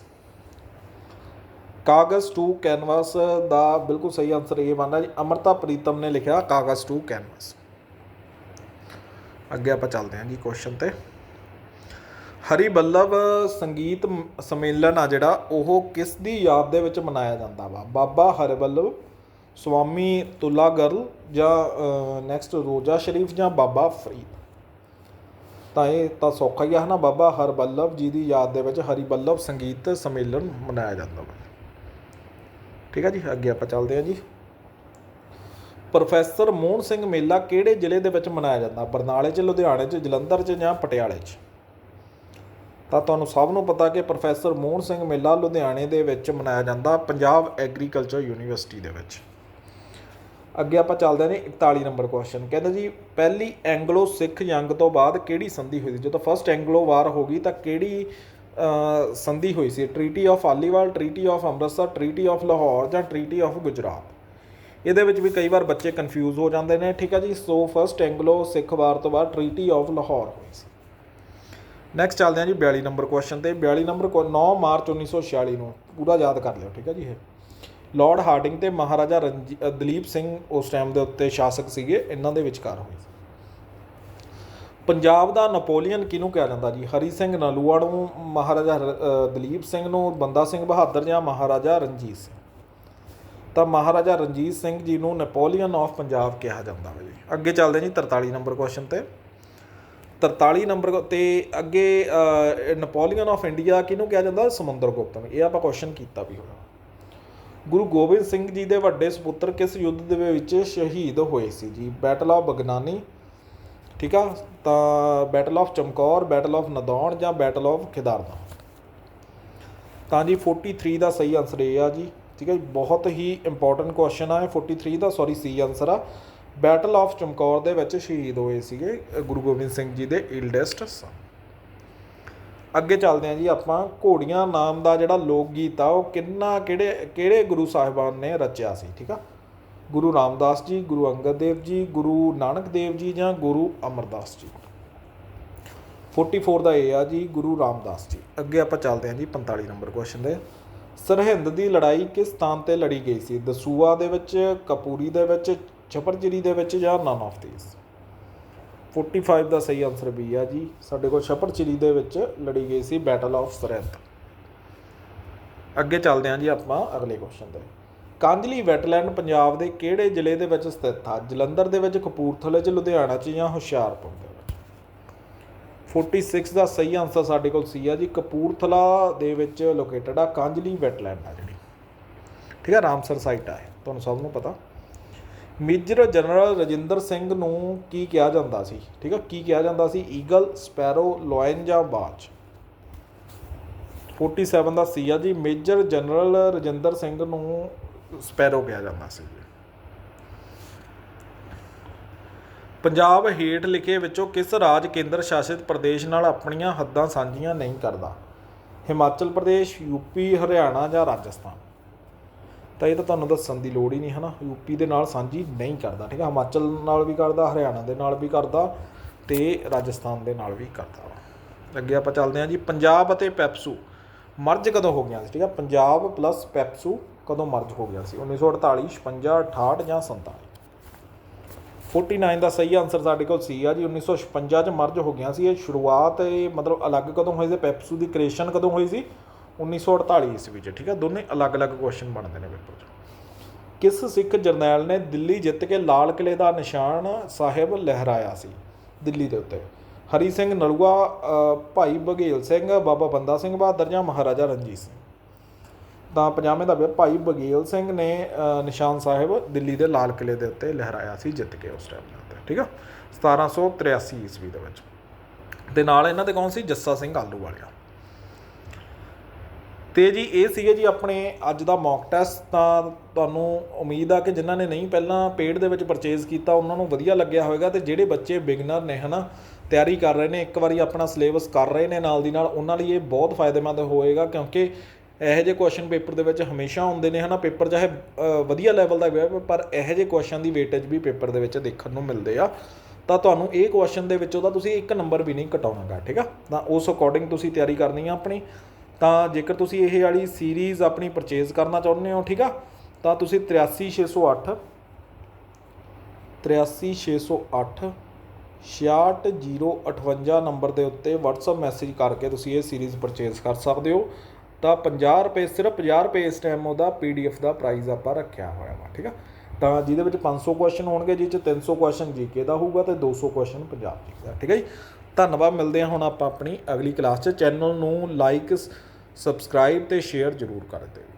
Kagaz to canvas ਦਾ ਬਿਲਕੁਲ ਸਹੀ ਆਨਸਰ ਇਹ ਬਣਦਾ ਜੀ, ਅਮਰਤਾ ਪ੍ਰੀਤਮ ਨੇ ਲਿਖਿਆ ਕਾਗਜ਼ ਟੂ ਕੈਨਵਸ ਅੱਗੇ ਆਪਾਂ ਚੱਲਦੇ ਹਾਂ ਜੀ ਕੁਐਸਚਨ ਤੇ। ਹਰੀ ਬੱਲਭ ਸੰਗੀਤ ਸੰਮੇਲਨ ਆ ਜਿਹੜਾ, ਉਹ ਕਿਸ ਦੀ ਯਾਦ ਦੇ ਵਿੱਚ ਮਨਾਇਆ ਜਾਂਦਾ ਵਾ? ਬਾਬਾ ਹਰਬੱਲਭ ਸਵਾਮੀ ਤੁਲਾ ਗਰਲ ਜਾਂ ਨੈਕਸਟ ਰੋਜ਼ਾ ਸ਼ਰੀਫ ਜਾਂ ਬਾਬਾ ਫਰੀਦ? ਤਾਂ ਇਹ ਤਾਂ ਸੌਖਾ ਹੀ ਆ, ਹਨਾ? ਬਾਬਾ ਹਰਬੱਲਭ ਜੀ ਦੀ ਯਾਦ ਦੇ ਵਿੱਚ ਹਰੀ ਬੱਲਭ ਸੰਗੀਤ ਸੰਮੇਲਨ ਮਨਾਇਆ ਜਾਂਦਾ ਵਾ। ਠੀਕ ਆ ਜੀ, ਅੱਗੇ ਆਪਾਂ ਚੱਲਦੇ ਹਾਂ ਜੀ। ਪ੍ਰੋਫੈਸਰ ਮੋਹਨ ਸਿੰਘ ਮੇਲਾ ਕਿਹੜੇ ਜ਼ਿਲ੍ਹੇ ਦੇ ਵਿੱਚ ਮਨਾਇਆ ਜਾਂਦਾ? ਬਰਨਾਲੇ 'ਚ, ਲੁਧਿਆਣੇ 'ਚ, ਜਲੰਧਰ 'ਚ ਜਾਂ ਪਟਿਆਲੇ 'ਚ? ਤਾਂ ਤੁਹਾਨੂੰ ਸਭ ਨੂੰ ਪਤਾ ਕਿ ਪ੍ਰੋਫੈਸਰ ਮੋਹਨ ਸਿੰਘ ਮੇਲਾ ਲੁਧਿਆਣੇ ਦੇ ਵਿੱਚ ਮਨਾਇਆ ਜਾਂਦਾ ਪੰਜਾਬ ਐਗਰੀਕਲਚਰ ਯੂਨੀਵਰਸਿਟੀ ਦੇ ਵਿੱਚ। ਅੱਗੇ ਆਪਾਂ ਚੱਲਦੇ ਨੇ 41 ਨੰਬਰ ਕੁਐਸਚਨ ਕਹਿੰਦਾ ਜੀ, ਪਹਿਲੀ ਐਂਗਲੋ ਸਿੱਖ ਜੰਗ ਤੋਂ ਬਾਅਦ ਕਿਹੜੀ ਸੰਧੀ ਹੋਈ ਸੀ? ਜਦੋਂ ਫਸਟ ਐਂਗਲੋ ਵਾਰ ਹੋ ਗਈ ਤਾਂ ਕਿਹੜੀ ਸੰਧੀ ਹੋਈ ਸੀ? Treaty of Aliwal treaty of Amritsar treaty of Lahore ਜਾਂ ਟ੍ਰੀਟੀ ਆਫ ਗੁਜਰਾਤ ਇਹਦੇ ਵਿੱਚ ਵੀ ਕਈ ਵਾਰ ਬੱਚੇ ਕਨਫਿਊਜ਼ ਹੋ ਜਾਂਦੇ ਨੇ। ਠੀਕ ਹੈ ਜੀ ਸੋ ਫਸਟ ਐਂਗਲੋ ਸਿੱਖ ਵਾਰ ਤੋਂ ਬਾਅਦ ਟ੍ਰੀਟੀ ਆਫ ਲਾਹੌਰ ਹੋਈ ਸੀ। ਨੈਕਸਟ ਚੱਲਦੇ ਹਾਂ ਜੀ 42 ਨੰਬਰ ਕੁਐਸਚਨ ਤੇ। 42 ਨੰਬਰ ਕੋ 9 ਮਾਰਚ 1946 ਨੂੰ। ਪੂਰਾ ਯਾਦ ਕਰ ਲਿਓ, ਠੀਕ ਹੈ ਜੀ ਇਹ। ਲਾਰਡ ਹਾਰਡਿੰਗ ਤੇ ਮਹਾਰਾਜਾ ਰਣਜੀ- ਦਲੀਪ ਸਿੰਘ ਉਸ ਟਾਈਮ ਦੇ ਉੱਤੇ ਸ਼ਾਸਕ ਸੀਗੇ, ਇਹਨਾਂ ਦੇ ਵਿਚਕਾਰ ਹੋਈ ਪੰਜਾਬ ਦਾ ਨਪੋਲੀਅਨ ਕਿਹਨੂੰ ਕਿਹਾ ਜਾਂਦਾ ਜੀ? ਹਰੀ ਸਿੰਘ ਨਲੂਆ ਨੂੰ, ਮਹਾਰਾਜਾ ਰ- ਦਲੀਪ ਸਿੰਘ ਨੂੰ, ਬੰਦਾ ਸਿੰਘ ਬਹਾਦਰ ਜਾਂ ਮਹਾਰਾਜਾ ਰਣਜੀਤ ਸਿੰਘ? ਤਾਂ ਮਹਾਰਾਜਾ ਰਣਜੀਤ ਸਿੰਘ ਜੀ ਨੂੰ ਨਪੋਲੀਅਨ ਆਫ ਪੰਜਾਬ ਕਿਹਾ ਜਾਂਦਾ ਹੈ ਜੀ। ਅੱਗੇ ਚੱਲਦੇ ਹਾਂ ਜੀ 43 ਨੰਬਰ ਕੁਐਸਚਨ ਤੇ। 43 ਨੰਬਰ ਤੇ ਅੱਗੇ ਨਪੋਲੀਅਨ ਨੈਪੋਲੀਅਨ ਆਫ ਇੰਡੀਆ ਕਿਹਨੂੰ ਕਿਹਾ ਜਾਂਦਾ? ਸਮੁੰਦਰ ਗੁਪਤ ਨੂੰ। ਇਹ ਆਪਾਂ ਕੁਐਸਚਨ ਕੀਤਾ ਵੀ ਹੋਣਾ। ਗੁਰੂ ਗੋਬਿੰਦ ਸਿੰਘ ਜੀ ਦੇ ਵੱਡੇ ਸੁਪੁੱਤਰ ਕਿਸ ਯੁੱਧ ਦੇ ਵਿੱਚ ਸ਼ਹੀਦ ਹੋਏ ਸੀ ਜੀ? ਬੈਟਲ ਆਫ ਬਗਨਾਨੀ ਠੀਕ ਆ? ਤਾਂ battle of Chamkaur battle of Nadaun ਜਾਂ ਬੈਟਲ ਆਫ ਖਿਦਾਰਦਾ ਤਾਂ ਜੀ 43 ਦਾ ਸਹੀ ਆਨਸਰ ਇਹ ਆ ਜੀ, ਠੀਕ ਹੈ ਜੀ? ਬਹੁਤ ਹੀ ਇੰਪੋਰਟੈਂਟ ਕੁਐਸਚਨ ਆ ਇਹ। 43 ਦਾ ਸੌਰੀ ਸੀ ਆਨਸਰ ਆ। ਬੈਟਲ ਆਫ ਚਮਕੌਰ ਦੇ ਵਿੱਚ ਸ਼ਹੀਦ ਹੋਏ ਸੀਗੇ ਗੁਰੂ ਗੋਬਿੰਦ ਸਿੰਘ ਜੀ ਦੇ ਇਲਡੈਸਟ ਸਨ ਅੱਗੇ ਚੱਲਦੇ ਹਾਂ ਜੀ ਆਪਾਂ, ਘੋੜੀਆਂ ਨਾਮ ਦਾ ਜਿਹੜਾ ਲੋਕ ਗੀਤ ਆ, ਉਹ ਕਿੰਨਾ, ਕਿਹੜੇ ਕਿਹੜੇ ਗੁਰੂ ਸਾਹਿਬਾਨ ਨੇ ਰਚਿਆ ਸੀ, ਠੀਕ ਆ? ਗੁਰੂ ਰਾਮਦਾਸ ਜੀ, ਗੁਰੂ ਅੰਗਦ ਦੇਵ ਜੀ, ਗੁਰੂ ਨਾਨਕ ਦੇਵ ਜੀ ਜਾਂ ਗੁਰੂ ਅਮਰਦਾਸ ਜੀ? 44 ਦਾ ਇਹ ਆ ਜੀ, ਗੁਰੂ ਰਾਮਦਾਸ ਜੀ। ਅੱਗੇ ਆਪਾਂ ਚੱਲਦੇ ਹਾਂ ਜੀ 45 ਨੰਬਰ ਕੁਐਸਚਨ ਦੇ। ਸਰਹਿੰਦ ਦੀ ਲੜਾਈ ਕਿਸ ਸਥਾਨ ਤੇ ਲੜੀ ਗਈ ਸੀ? ਦਸੂਆ ਦੇ ਵਿੱਚ, ਕਪੂਰੀ ਦੇ ਵਿੱਚ ਛਪਰਜਰੀ ਦੇ ਵਿੱਚ ਜਾਂ ਨਨ ਆਫ ਥੀਸ 45 ਦਾ ਸਹੀ ਆਨਸਰ ਵੀ ਆ ਜੀ। ਸਾਡੇ ਕੋਲ ਛਪਰਚਿਰੀ ਦੇ ਵਿੱਚ ਲੜੀ ਗਈ ਸੀ ਬੈਟਲ ਆਫ ਸਰਹਿੰਦ ਅੱਗੇ ਚੱਲਦੇ ਹਾਂ ਜੀ ਆਪਾਂ ਅਗਲੇ ਕੁਐਸਚਨ ਤੇ। ਕਾਂਜਲੀ ਵੈਟਲੈਂਡ ਪੰਜਾਬ ਦੇ ਕਿਹੜੇ ਜ਼ਿਲ੍ਹੇ ਦੇ ਵਿੱਚ ਸਥਿਤ ਆ? ਜਲੰਧਰ ਦੇ ਵਿੱਚ, ਕਪੂਰਥਲੇ 'ਚ, ਲੁਧਿਆਣਾ 'ਚ ਜਾਂ ਹੁਸ਼ਿਆਰਪੁਰ ਦੇ ਵਿੱਚ? 46 ਦਾ ਸਹੀ ਆਨਸਰ ਸਾਡੇ ਕੋਲ ਸੀ ਆ ਜੀ। ਕਪੂਰਥਲਾ ਦੇ ਵਿੱਚ ਲੋਕੇਟਡ ਆ ਕਾਂਜਲੀ ਵੈਟਲੈਂਡ ਆ ਜਿਹੜੀ। ਠੀਕ ਆ, ਰਾਮਸਰ ਸਾਈਟ ਆ ਤੁਹਾਨੂੰ ਸਭ ਨੂੰ ਪਤਾ। ਮੇਜਰ ਜਨਰਲ ਰਜਿੰਦਰ ਸਿੰਘ ਨੂੰ ਕੀ ਕਿਹਾ ਜਾਂਦਾ ਸੀ? ਠੀਕ ਆ, ਕੀ ਕਿਹਾ ਜਾਂਦਾ ਸੀ? ਈਗਲ, ਸਪੈਰੋ, ਲੋਇਨ ਜਾਂ ਬਾਜ? 47 ਦਾ ਸੀ ਆ ਜੀ। ਮੇਜਰ ਜਨਰਲ ਰਜਿੰਦਰ ਸਿੰਘ ਨੂੰ ਸਪੈਰੋ ਕਿਹਾ ਜਾਂਦਾ ਸੀ। ਪੰਜਾਬ ਹੇਠ ਲਿਖੇ ਵਿੱਚੋਂ ਕਿਸ ਰਾਜ ਕੇਂਦਰ ਸ਼ਾਸਿਤ ਪ੍ਰਦੇਸ਼ ਨਾਲ ਆਪਣੀਆਂ ਹੱਦਾਂ ਸਾਂਝੀਆਂ ਨਹੀਂ ਕਰਦਾ? ਹਿਮਾਚਲ ਪ੍ਰਦੇਸ਼ ਯੂਪੀ ਹਰਿਆਣਾ ਜਾਂ ਰਾਜਸਥਾਨ? ਤਾਂ ਇਹ ਤਾਂ ਤੁਹਾਨੂੰ ਦੱਸਣ ਦੀ ਲੋੜ ਹੀ ਨਹੀਂ ਹੈ ਹਨਾ? ਯੂਪੀ ਦੇ ਨਾਲ ਸਾਂਝੀ ਨਹੀਂ ਕਰਦਾ, ਠੀਕ ਹੈ ਹਿਮਾਚਲ ਨਾਲ ਵੀ ਕਰਦਾ, ਹਰਿਆਣਾ ਦੇ ਨਾਲ ਵੀ ਕਰਦਾ ਤੇ ਰਾਜਸਥਾਨ ਦੇ ਨਾਲ ਵੀ ਕਰਦਾ ਅੱਗੇ ਆਪਾਂ ਚੱਲਦੇ ਹਾਂ ਜੀ, ਪੰਜਾਬ ਅਤੇ ਪੈਪਸੂ ਮਰਜ ਕਦੋਂ ਹੋ ਗਿਆ ਸੀ, ਠੀਕ ਹੈ ਪੰਜਾਬ ਪਲੱਸ ਪੈਪਸੂ ਕਦੋਂ ਮਰਜ ਹੋ ਗਿਆ ਸੀ? 1948 56 68 ਜਾਂ 47 49 ਦਾ ਸਹੀ ਆਨਸਰ ਸਾਡੇ ਕੋਲ ਸੀ ਆ ਜੀ 1956 ਚ ਮਰਜ ਹੋ ਗਿਆ ਸੀ, ਇਹ ਸ਼ੁਰੂਆਤ ਇਹ ਮਤਲਬ ਅਲੱਗ ਕਦੋਂ ਹੋਈ ਸੀ? ਪੈਪਸੂ ਦੀ ਕ੍ਰੀਏਸ਼ਨ ਕਦੋਂ ਹੋਈ ਸੀ? 1948 ਈਸਵੀ ਚ, ਠੀਕ ਹੈ ਦੋਨੇ ਅਲੱਗ-ਅਲੱਗ ਕੁਐਸਚਨ ਬਣਦੇ ਨੇ ਪੇਪਰ 'ਚ। ਕਿਸ ਸਿੱਖ ਜਰਨੈਲ ਨੇ ਦਿੱਲੀ ਜਿੱਤ ਕੇ ਲਾਲ ਕਿਲੇ ਦਾ ਨਿਸ਼ਾਨ ਸਾਹਿਬ ਲਹਿਰਾਇਆ ਸੀ? ਦਿੱਲੀ ਦੇ ਉੱਤੇ। ਹਰੀ ਸਿੰਘ ਨਲੂਆ ਭਾਈ ਬਘੇਲ ਸਿੰਘ, ਬਾਬਾ ਬੰਦਾ ਸਿੰਘ ਬਹਾਦਰ ਜਾਂ ਮਹਾਰਾਜਾ ਰਣਜੀਤ ਸਿੰਘ? ਤਾਂ ਪੰਜਾਬੇ ਦਾ ਵੀ ਭਾਈ ਬਘੇਲ ਸਿੰਘ ਨੇ ਨਿਸ਼ਾਨ ਸਾਹਿਬ ਦਿੱਲੀ ਦੇ ਲਾਲ ਕਿਲੇ ਦੇ ਉੱਤੇ ਲਹਿਰਾਇਆ ਸੀ, ਜਿੱਤ ਕੇ ਉਸ ਟਾਈਮ ਦੇ ਉੱਤੇ, ਠੀਕ ਆ? 1783 ਈਸਵੀ ਦੇ ਵਿੱਚ। ਤੇ ਨਾਲ ਇਹਨਾਂ ਦੇ ਕੌਣ ਸੀ? ਜੱਸਾ ਸਿੰਘ ਆਲੂ ਵਾਲਿਆ। ਤੇ ਜੀ ਇਹ ਸੀਗੇ ਜੀ ਆਪਣੇ ਅੱਜ ਦਾ ਮੌਕ ਟੈਸਟ ਤਾਂ ਤੁਹਾਨੂੰ ਉਮੀਦ ਆ ਕਿ ਜਿਨ੍ਹਾਂ ਨੇ ਨਹੀਂ ਪਹਿਲਾਂ ਪੇਡ ਦੇ ਵਿੱਚ ਪਰਚੇਜ਼ ਕੀਤਾ, ਉਹਨਾਂ ਨੂੰ ਵਧੀਆ ਲੱਗਿਆ ਹੋਵੇਗਾ ਤੇ ਜਿਹੜੇ ਬੱਚੇ ਬਿਗਨਰ ਨੇ ਹਨਾ, ਤਿਆਰੀ ਕਰ ਰਹੇ ਨੇ, ਇੱਕ ਵਾਰੀ ਆਪਣਾ ਸਿਲੇਬਸ ਕਰ ਰਹੇ ਨੇ ਨਾਲ ਦੀ ਨਾਲ, ਉਹਨਾਂ ਲਈ ਇਹ ਬਹੁਤ ਫਾਇਦੇਮੰਦ ਹੋਏਗਾ ਕਿਉਂਕਿ ਇਹੋ ਜਿਹੇ ਕੁਐਸਚਨ ਪੇਪਰ ਦੇ ਵਿੱਚ ਹਮੇਸ਼ਾ ਆਉਂਦੇ ਨੇ ਹਨਾ ਪੇਪਰ ਚਾਹੇ ਵਧੀਆ ਲੈਵਲ ਦਾ ਵੀ ਪਰ ਇਹੋ ਜਿਹੇ ਕੁਐਸਚਨ ਦੀ ਵੇਟੇਜ ਵੀ ਪੇਪਰ ਦੇ ਵਿੱਚ ਦੇਖਣ ਨੂੰ ਮਿਲਦੇ ਆ। ਤਾਂ ਤੁਹਾਨੂੰ ਇਹ ਕੁਐਸਚਨ ਦੇ ਵਿੱਚੋਂ ਤਾਂ ਤੁਸੀਂ ਇੱਕ ਨੰਬਰ ਵੀ ਨਹੀਂ ਘਟਾਉਣਾਗਾ ਠੀਕ ਆ? ਤਾਂ ਉਸ ਅਕੋਰਡਿੰਗ ਤੁਸੀਂ ਤਿਆਰੀ ਕਰਨੀ ਆ ਆਪਣੀ। ਤਾਂ ਜੇਕਰ ਤੁਸੀਂ ਇਹ ਵਾਲੀ ਸੀਰੀਜ਼ ਆਪਣੀ ਪਰਚੇਜ਼ ਕਰਨਾ ਚਾਹੁੰਦੇ ਹੋ, ਠੀਕ ਆ, ਤਾਂ ਤੁਸੀਂ 83608 83608 66058 ਨੰਬਰ ਦੇ ਉੱਤੇ WhatsApp ਮੈਸੇਜ ਕਰਕੇ ਤੁਸੀਂ ਇਹ ਸੀਰੀਜ਼ ਪਰਚੇਜ਼ ਕਰ ਸਕਦੇ ਹੋ। ਤਾਂ 50 ਰੁਪਏ, ਸਿਰਫ 50 ਰੁਪਏ ਇਸ ਟਾਈਮ ਉਹਦਾ PDF ਦਾ ਪ੍ਰਾਈਸ ਆਪਾਂ ਰੱਖਿਆ ਹੋਇਆ ਵਾ, ਠੀਕ ਆ। ਤਾਂ ਜਿਹਦੇ ਵਿੱਚ 500 ਕੁਐਸਚਨ ਹੋਣਗੇ ਜਿਹ ਚ 300 ਕੁਐਸਚਨ ਜੀਕੇ ਦਾ ਹੋਊਗਾ ਤੇ 200 ਕੁਐਸਚਨ ਪੰਜਾਬ ਜੀ ਦਾ, ਠੀਕ ਹੈ ਜੀ। ਧੰਨਵਾਦ, ਮਿਲਦੇ ਹਾਂ ਹੁਣ ਆਪਾਂ ਆਪਣੀ ਅਗਲੀ ਕਲਾਸ 'ਚ। ਚੈਨਲ ਨੂੰ ਲਾਈਕ ਸਬਸਕ੍ਰਾਈਬ ਤੇ ਸ਼ੇਅਰ ਜ਼ਰੂਰ ਕਰ ਦਿਓ।